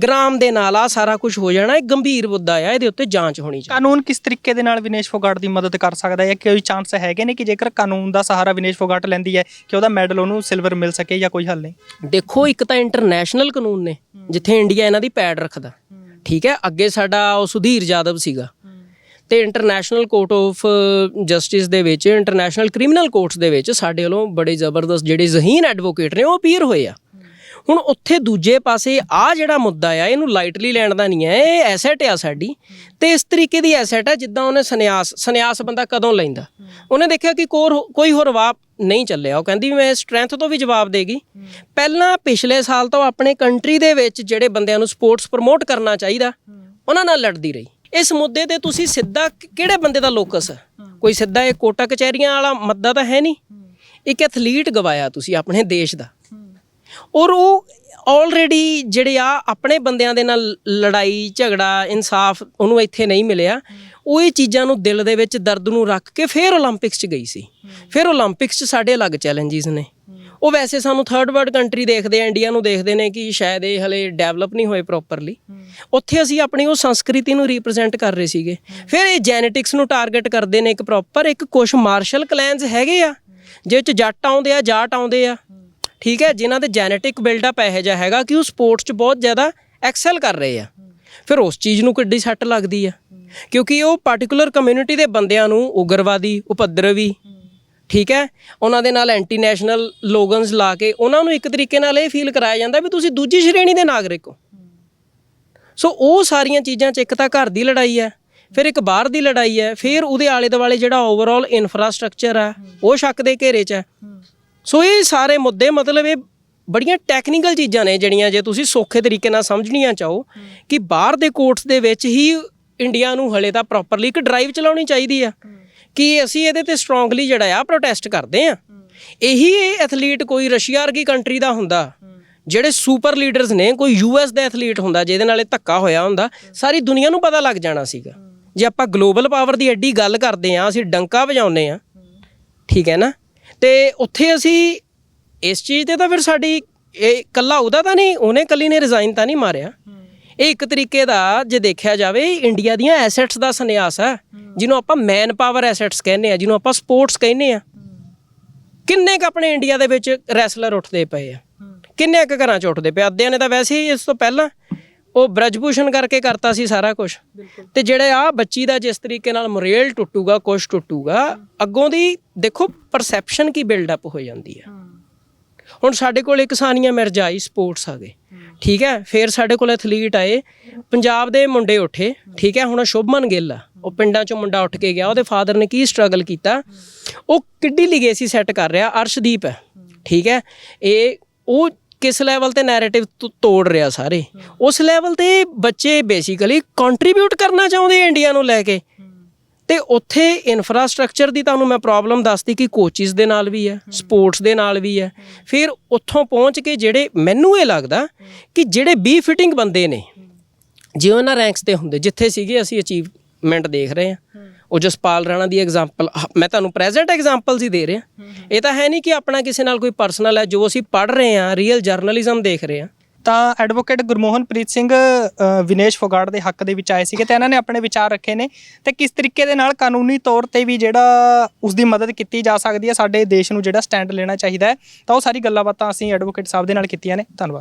ਗ੍ਰਾਮ ਦੇ ਨਾਲ ਆ ਸਾਰਾ ਕੁਝ ਹੋ ਜਾਣਾ ਇਹ ਗੰਭੀਰ ਮੁੱਦਾ ਆ ਇਹਦੇ ਉੱਤੇ ਜਾਂਚ ਹੋਣੀ ਚਾਹੀਦੀ। ਕਾਨੂੰਨ ਕਿਸ ਤਰੀਕੇ ਦੇ ਨਾਲ ਵਿਨੇਸ਼ ਫੋਗਾਟ ਦੀ ਮਦਦ ਕਰ ਸਕਦਾ ਹੈ? ਕੋਈ ਚਾਂਸ ਹੈਗੇ ਨੇ ਕਿ ਜੇਕਰ ਕਾਨੂੰਨ ਦਾ ਸਹਾਰਾ ਵਿਨੇਸ਼ ਫੋਗਾਟ ਲੈਂਦੀ ਹੈ ਕਿ ਉਹਦਾ ਮੈਡਲ ਉਹਨੂੰ ਸਿਲਵਰ ਮਿਲ ਸਕੇ ਜਾਂ ਕੋਈ ਹੱਲ ਨਹੀਂ? ਦੇਖੋ ਇੱਕ ਤਾਂ ਇੰਟਰਨੈਸ਼ਨਲ ਕਾਨੂੰਨ ਨੇ ਜਿੱਥੇ ਇੰਡੀਆ ਇਹਨਾਂ ਦੀ ਪੈੜ ਰੱਖਦਾ। ਠੀਕ ਹੈ ਅੱਗੇ ਸਾਡਾ ਉਹ ਸੁਧੀਰ ਜਾਦਵ ਸੀਗਾ। ਤੇ ਇੰਟਰਨੈਸ਼ਨਲ ਕੋਰਟ ਆਫ ਜਸਟਿਸ ਦੇ ਵਿੱਚ ਇੰਟਰਨੈਸ਼ਨਲ ਕ੍ਰਿਮੀਨਲ ਕੋਰਟਸ ਦੇ ਵਿੱਚ ਸਾਡੇ ਵੱਲੋਂ ਬੜੇ ਜ਼ਬਰਦਸਤ ਜਿਹੜੇ ਜ਼ਹੀਨ ਐਡਵੋਕੇਟ ਨੇ, ਉਹ ਅਪੀਅਰ ਹੋਏ ਆ। ਹੁਣ ਉੱਥੇ ਦੂਜੇ ਪਾਸੇ ਆ ਜਿਹੜਾ ਮੁੱਦਾ ਆ, ਇਹਨੂੰ ਲਾਈਟਲੀ ਲੈਣ ਦਾ ਨਹੀਂ ਹੈ ਇਹ ਐਸੈਟ ਆ ਸਾਡੀ। ਤੇ ਇਸ ਤਰੀਕੇ ਦੀ ਐਸੈਟ ਆ, ਜਿੱਦਾਂ ਉਹਨੇ ਸੰਨਿਆਸ ਸੰਨਿਆਸ ਬੰਦਾ ਕਦੋਂ ਲੈਂਦਾ? ਉਹਨੇ ਦੇਖਿਆ ਕਿ ਕੋਰ, ਕੋਈ ਹੋਰ ਜਵਾਬ ਨਹੀਂ ਚੱਲਿਆ। ਉਹ ਕਹਿੰਦੀ ਮੈਂ ਸਟਰੈਂਥ ਤੋਂ ਵੀ ਜਵਾਬ ਦੇਗੀ। ਪਹਿਲਾਂ ਪਿਛਲੇ ਸਾਲ ਤੋਂ ਆਪਣੇ ਕੰਟਰੀ ਦੇ ਵਿੱਚ ਜਿਹੜੇ ਬੰਦਿਆਂ ਨੂੰ ਸਪੋਰਟਸ ਪ੍ਰਮੋਟ ਕਰਨਾ ਚਾਹੀਦਾ, ਉਹਨਾਂ ਨਾਲ ਲੜਦੀ ਰਹੀ। ਇਸ ਮੁੱਦੇ ਤੇ ਤੁਸੀਂ ਸਿੱਧਾ ਕਿਹੜੇ ਬੰਦੇ ਦਾ ਲੋਕਸ ਕੋਈ ਸਿੱਧਾ ਇਹ ਕੋਟਾ ਕਚਹਿਰੀਆਂ ਵਾਲਾ ਮੱਦਾ ਤਾਂ ਹੈ ਨਹੀਂ? ਇੱਕ ਐਥਲੀਟ ਗਵਾਇਆ ਤੁਸੀਂ ਆਪਣੇ ਦੇਸ਼ ਦਾ। ਔਰ ਉਹ ਆਲਰੇਡੀ ਜਿਹੜੇ ਆ ਆਪਣੇ ਬੰਦਿਆਂ ਦੇ ਨਾਲ ਲੜਾਈ, ਝਗੜਾ, ਇਨਸਾਫ ਉਹਨੂੰ ਇੱਥੇ ਨਹੀਂ ਮਿਲਿਆ। ਉਹ ਇਹ ਚੀਜ਼ਾਂ ਨੂੰ ਦਿਲ ਦੇ ਵਿੱਚ ਦਰਦ ਨੂੰ ਰੱਖ ਕੇ ਫਿਰ 올림픽ਸ 'ਚ ਗਈ ਸੀ। ਫਿਰ 올림픽ਸ 'ਚ ਸਾਡੇ ਅਲੱਗ ਚੈਲੰਜਸ ਨੇ। ਉਹ ਵੈਸੇ ਸਾਨੂੰ ਥਰਡ ਵਰਲਡ ਕੰਟਰੀ ਦੇਖਦੇ ਆ ਇੰਡੀਆ ਨੂੰ ਦੇਖਦੇ ਨੇ ਕਿ ਸ਼ਾਇਦ ਇਹ ਹਲੇ ਡਿਵੈਲਪ ਨਹੀਂ ਹੋਏ ਪ੍ਰੋਪਰਲੀ ਉੱਥੇ ਅਸੀਂ ਆਪਣੀ ਉਹ ਸੰਸਕ੍ਰਿਤੀ ਨੂੰ ਰਿਪਰੈਜ਼ੈਂਟ ਕਰ ਰਹੇ ਸੀਗੇ। ਫਿਰ ਇਹ ਜੈਨੇਟਿਕਸ ਨੂੰ ਟਾਰਗੇਟ ਕਰਦੇ ਨੇ ਇੱਕ ਪ੍ਰੋਪਰ ਇੱਕ ਕੁਝ ਮਾਰਸ਼ਲ ਕਲੈਨਸ ਹੈਗੇ ਆ ਜਿਹਦੇ ਚ ਜੱਟ ਆਉਂਦੇ ਆ ਜਾਟ ਆਉਂਦੇ ਆ। ਠੀਕ ਹੈ ਜਿਨ੍ਹਾਂ ਦੇ ਜੈਨੇਟਿਕ ਬਿਲਡਅਪ ਇਹੋ ਜਿਹਾ ਹੈਗਾ ਕਿ ਉਹ ਸਪੋਰਟਸ 'ਚ ਬਹੁਤ ਜ਼ਿਆਦਾ ਐਕਸੈਲ ਕਰ ਰਹੇ ਆ। ਫਿਰ ਉਸ ਚੀਜ਼ ਨੂੰ ਕਿੱਡੀ ਸੱਟ ਲੱਗਦੀ ਆ। ਕਿਉਂਕਿ ਉਹ ਪਾਰਟਿਕੂਲਰ ਕਮਿਊਨਿਟੀ ਦੇ ਬੰਦਿਆਂ ਨੂੰ ਉਗਰਵਾਦੀ ਉਪਦਰਵੀ ਠੀਕ ਹੈ? ਉਹਨਾਂ ਦੇ ਨਾਲ ਐਂਟੀ ਨੈਸ਼ਨਲ ਲੋਗਨਸ ਲਾ ਕੇ ਉਹਨਾਂ ਨੂੰ ਇੱਕ ਤਰੀਕੇ ਨਾਲ ਇਹ ਫੀਲ ਕਰਾਇਆ ਜਾਂਦਾ ਵੀ ਤੁਸੀਂ ਦੂਜੀ ਸ਼੍ਰੇਣੀ ਦੇ ਨਾਗਰਿਕ ਹੋ। ਸੋ ਉਹ ਸਾਰੀਆਂ ਚੀਜ਼ਾਂ 'ਚ ਇੱਕ ਤਾਂ ਘਰ ਦੀ ਲੜਾਈ ਹੈ, ਫਿਰ ਇੱਕ ਬਾਹਰ ਦੀ ਲੜਾਈ ਹੈ, ਫਿਰ ਉਹਦੇ ਆਲੇ ਦੁਆਲੇ ਜਿਹੜਾ ਓਵਰਆਲ ਇਨਫਰਾਸਟ੍ਰਕਚਰ ਹੈ, ਉਹ ਸ਼ੱਕ ਦੇ ਘੇਰੇ 'ਚ ਹੈ। ਸੋ ਇਹ ਸਾਰੇ ਮੁੱਦੇ ਮਤਲਬ ਇਹ ਬੜੀਆਂ ਟੈਕਨੀਕਲ ਚੀਜ਼ਾਂ ਨੇ ਜਿਹੜੀਆਂ ਜੇ ਤੁਸੀਂ ਸੌਖੇ ਤਰੀਕੇ ਨਾਲ ਸਮਝਣੀਆਂ ਚਾਹੋ ਕਿ ਬਾਹਰ ਦੇ ਕੋਰਟਸ ਦੇ ਵਿੱਚ ਹੀ ਇੰਡੀਆ ਨੂੰ ਹਲੇ ਤਾਂ ਪ੍ਰੋਪਰਲੀ ਇੱਕ ਡਰਾਈਵ ਚਲਾਉਣੀ ਚਾਹੀਦੀ ਆ ਕਿ ਅਸੀਂ ਇਹਦੇ ਤੇ ਸਟਰੋਂਗਲੀ ਜਿਹੜਾ ਆ ਪ੍ਰੋਟੈਸਟ ਕਰਦੇ ਆ ਇਹੀ ਇਹ ਐਥਲੀਟ ਕੋਈ ਰਸ਼ੀਆ ਵਰਗੀ ਕੰਟਰੀ ਦਾ ਹੁੰਦਾ, ਜਿਹੜੇ ਸੁਪਰ ਲੀਡਰਸ ਨੇ, ਕੋਈ ਯੂਐਸ ਦਾ ਐਥਲੀਟ ਹੁੰਦਾ, ਜਿਹਦੇ ਨਾਲ ਇਹ ਧੱਕਾ ਹੋਇਆ ਹੁੰਦਾ, ਸਾਰੀ ਦੁਨੀਆ ਨੂੰ ਪਤਾ ਲੱਗ ਜਾਣਾ ਸੀਗਾ। ਜੇ ਆਪਾਂ ਗਲੋਬਲ ਪਾਵਰ ਦੀ ਐਡੀ ਗੱਲ ਕਰਦੇ ਆ ਅਸੀਂ ਡੰਕਾ ਵਜਾਉਂਦੇ ਆ ਠੀਕ ਹੈ ਨਾ? ਤੇ ਉੱਥੇ ਅਸੀਂ ਇਸ ਚੀਜ਼ ਤੇ ਤਾਂ ਫਿਰ ਸਾਡੀ ਇਹ ਕੱਲਾ ਉਹਦਾ ਤਾਂ ਨਹੀਂ, ਉਹਨੇ ਕੱਲੀ ਨੇ ਰਿਜ਼ਾਈਨ ਤਾਂ ਨਹੀਂ ਮਾਰਿਆ। ਇਹ ਇੱਕ ਤਰੀਕੇ ਦਾ ਜੇ ਦੇਖਿਆ ਜਾਵੇ ਇੰਡੀਆ ਦੀਆਂ ਐਸੈਟਸ ਦਾ ਸੰਨਿਆਸ ਹੈ ਜਿਹਨੂੰ ਆਪਾਂ ਮੈਨ ਪਾਵਰ ਐਸੈਟਸ ਕਹਿੰਦੇ ਆ ਜਿਹਨੂੰ ਆਪਾਂ ਸਪੋਰਟਸ ਕਹਿੰਦੇ ਆ ਕਿੰਨੇ ਕ ਆਪਣੇ ਇੰਡੀਆ ਦੇ ਵਿੱਚ ਰੈਸਲਰ ਉੱਠਦੇ ਪਏ ਆ? ਕਿੰਨੇ ਕ ਘਰਾਂ ਚ ਉੱਠਦੇ ਪਏ ਅੱਧਿਆਂ ਨੇ ਤਾਂ ਵੈਸੇ ਹੀ ਇਸ ਤੋਂ ਪਹਿਲਾਂ ਉਹ ਬ੍ਰਜਭੂਸ਼ਣ ਕਰਕੇ ਕਰਤਾ ਸੀ ਸਾਰਾ ਕੁਝ ਤੇ ਜਿਹੜੇ ਆ ਬੱਚੀ ਦਾ ਜਿਸ ਤਰੀਕੇ ਨਾਲ ਮੋਰੇਲ ਟੁੱਟੂਗਾ ਕੁਝ ਟੁੱਟੂਗਾ ਅੱਗੋਂ ਦੀ ਦੇਖੋ ਪਰਸੈਪਸ਼ਨ ਕੀ ਬਿਲਡ ਅਪ ਹੋ ਜਾਂਦੀ ਹੈ। ਹੁਣ ਸਾਡੇ ਕੋਲ ਇੱਕ ਸਾਨੀਆ ਮਿਰਜ਼ਾ ਆਈ ਸਪੋਰਟਸ ਆ ਗਏ। ਠੀਕ ਹੈ, ਫਿਰ ਸਾਡੇ ਕੋਲ ਐਥਲੀਟ ਆਏ। ਪੰਜਾਬ ਦੇ ਮੁੰਡੇ ਉੱਠੇ, ਠੀਕ ਹੈ, ਹੁਣ ਸ਼ੁਭਮਨ ਗਿੱਲ ਆ। ਉਹ ਪਿੰਡਾਂ ਚੋਂ ਮੁੰਡਾ ਉੱਠ ਕੇ ਗਿਆ, ਉਹਦੇ ਫਾਦਰ ਨੇ ਕੀ ਸਟਰਗਲ ਕੀਤਾ? ਉਹ ਕਿੱਡੀ ਲਿਗੇਸੀ ਸੈੱਟ ਕਰ ਰਿਹਾ, ਅਰਸ਼ਦੀਪ ਹੈ, ਠੀਕ ਹੈ। ਇਹ, ਉਹ ਕਿਸ ਲੈਵਲ ਤੇ ਨੈਰੇਟਿਵ ਤੋੜ ਰਿਹਾ ਸਾਰੇ? ਉਸ ਲੈਵਲ ਤੇ ਬੱਚੇ ਬੇਸਿਕਲੀ ਕੰਟਰੀਬਿਊਟ ਕਰਨਾ ਚਾਹੁੰਦੇ ਇੰਡੀਆ ਨੂੰ ਲੈ ਕੇ। ਤੇ ਉੱਥੇ ਇਨਫਰਾਸਟ੍ਰਕਚਰ ਦੀ ਤੁਹਾਨੂੰ ਮੈਂ ਪ੍ਰੋਬਲਮ ਦੱਸਦੀ ਕਿ ਕੋਚਿਸ ਦੇ ਨਾਲ ਵੀ ਹੈ ਸਪੋਰਟਸ ਦੇ ਨਾਲ ਵੀ ਹੈ। ਫਿਰ ਉੱਥੋਂ ਪਹੁੰਚ ਕੇ ਜਿਹੜੇ ਮੈਨੂੰ ਇਹ ਲੱਗਦਾ ਕਿ ਜਿਹੜੇ ਬੀ ਫਿਟਿੰਗ ਬੰਦੇ ਨੇ ਜੇ ਉਹਨਾਂ ਰੈਂਕਸ ਤੇ ਹੁੰਦੇ ਜਿੱਥੇ ਸੀਗੇ ਅਸੀਂ ਅਚੀਵਮੈਂਟ ਦੇਖ ਰਹੇ ਹਾਂ। ਉਹ ਜਸਪਾਲ ਰਾਣਾ ਦੀ ਐਗਜ਼ਾਮਪਲ ਮੈਂ ਤੁਹਾਨੂੰ ਪ੍ਰੈਜ਼ੈਂਟ ਐਗਜ਼ਾਮਪਲਸ ਹੀ ਦੇ ਰਿਹਾ। ਇਹ ਤਾਂ ਹੈ ਨਹੀਂ ਕਿ ਆਪਣਾ ਕਿਸੇ ਨਾਲ ਕੋਈ ਪਰਸਨਲ ਹੈ ਜੋ ਅਸੀਂ ਪੜ੍ਹ ਰਹੇ ਹਾਂ ਰੀਅਲ ਜਰਨਲਿਜ਼ਮ ਦੇਖ ਰਹੇ ਹਾਂ। ਤਾਂ ਐਡਵੋਕੇਟ ਗੁਰਮੋਹਨਪ੍ਰੀਤ ਸਿੰਘ ਅ, ਵਿਨੇਸ਼ ਫੋਗਾੜ ਦੇ ਹੱਕ ਦੇ ਵਿੱਚ ਆਏ ਸੀਗੇ ਤੇ ਇਹਨਾਂ ਨੇ ਆਪਣੇ ਵਿਚਾਰ ਰੱਖੇ ਨੇ ਤੇ ਕਿਸ ਤਰੀਕੇ ਦੇ ਨਾਲ ਕਾਨੂੰਨੀ ਤੌਰ ਤੇ ਵੀ ਜਿਹੜਾ ਉਸ ਦੀ ਮਦਦ ਕੀਤੀ ਜਾ ਸਕਦੀ ਹੈ ਸਾਡੇ ਦੇਸ਼ ਨੂੰ ਜਿਹੜਾ ਸਟੈਂਡ ਲੈਣਾ ਚਾਹੀਦਾ ਹੈ ਤਾਂ ਉਹ ਸਾਰੀ ਗੱਲਾਂ ਬਾਤਾਂ ਅਸੀਂ ਐਡਵੋਕੇਟ ਸਾਹਿਬ ਦੇ ਨਾਲ ਕੀਤੀਆਂ ਨੇ। ਧੰਨਵਾਦ।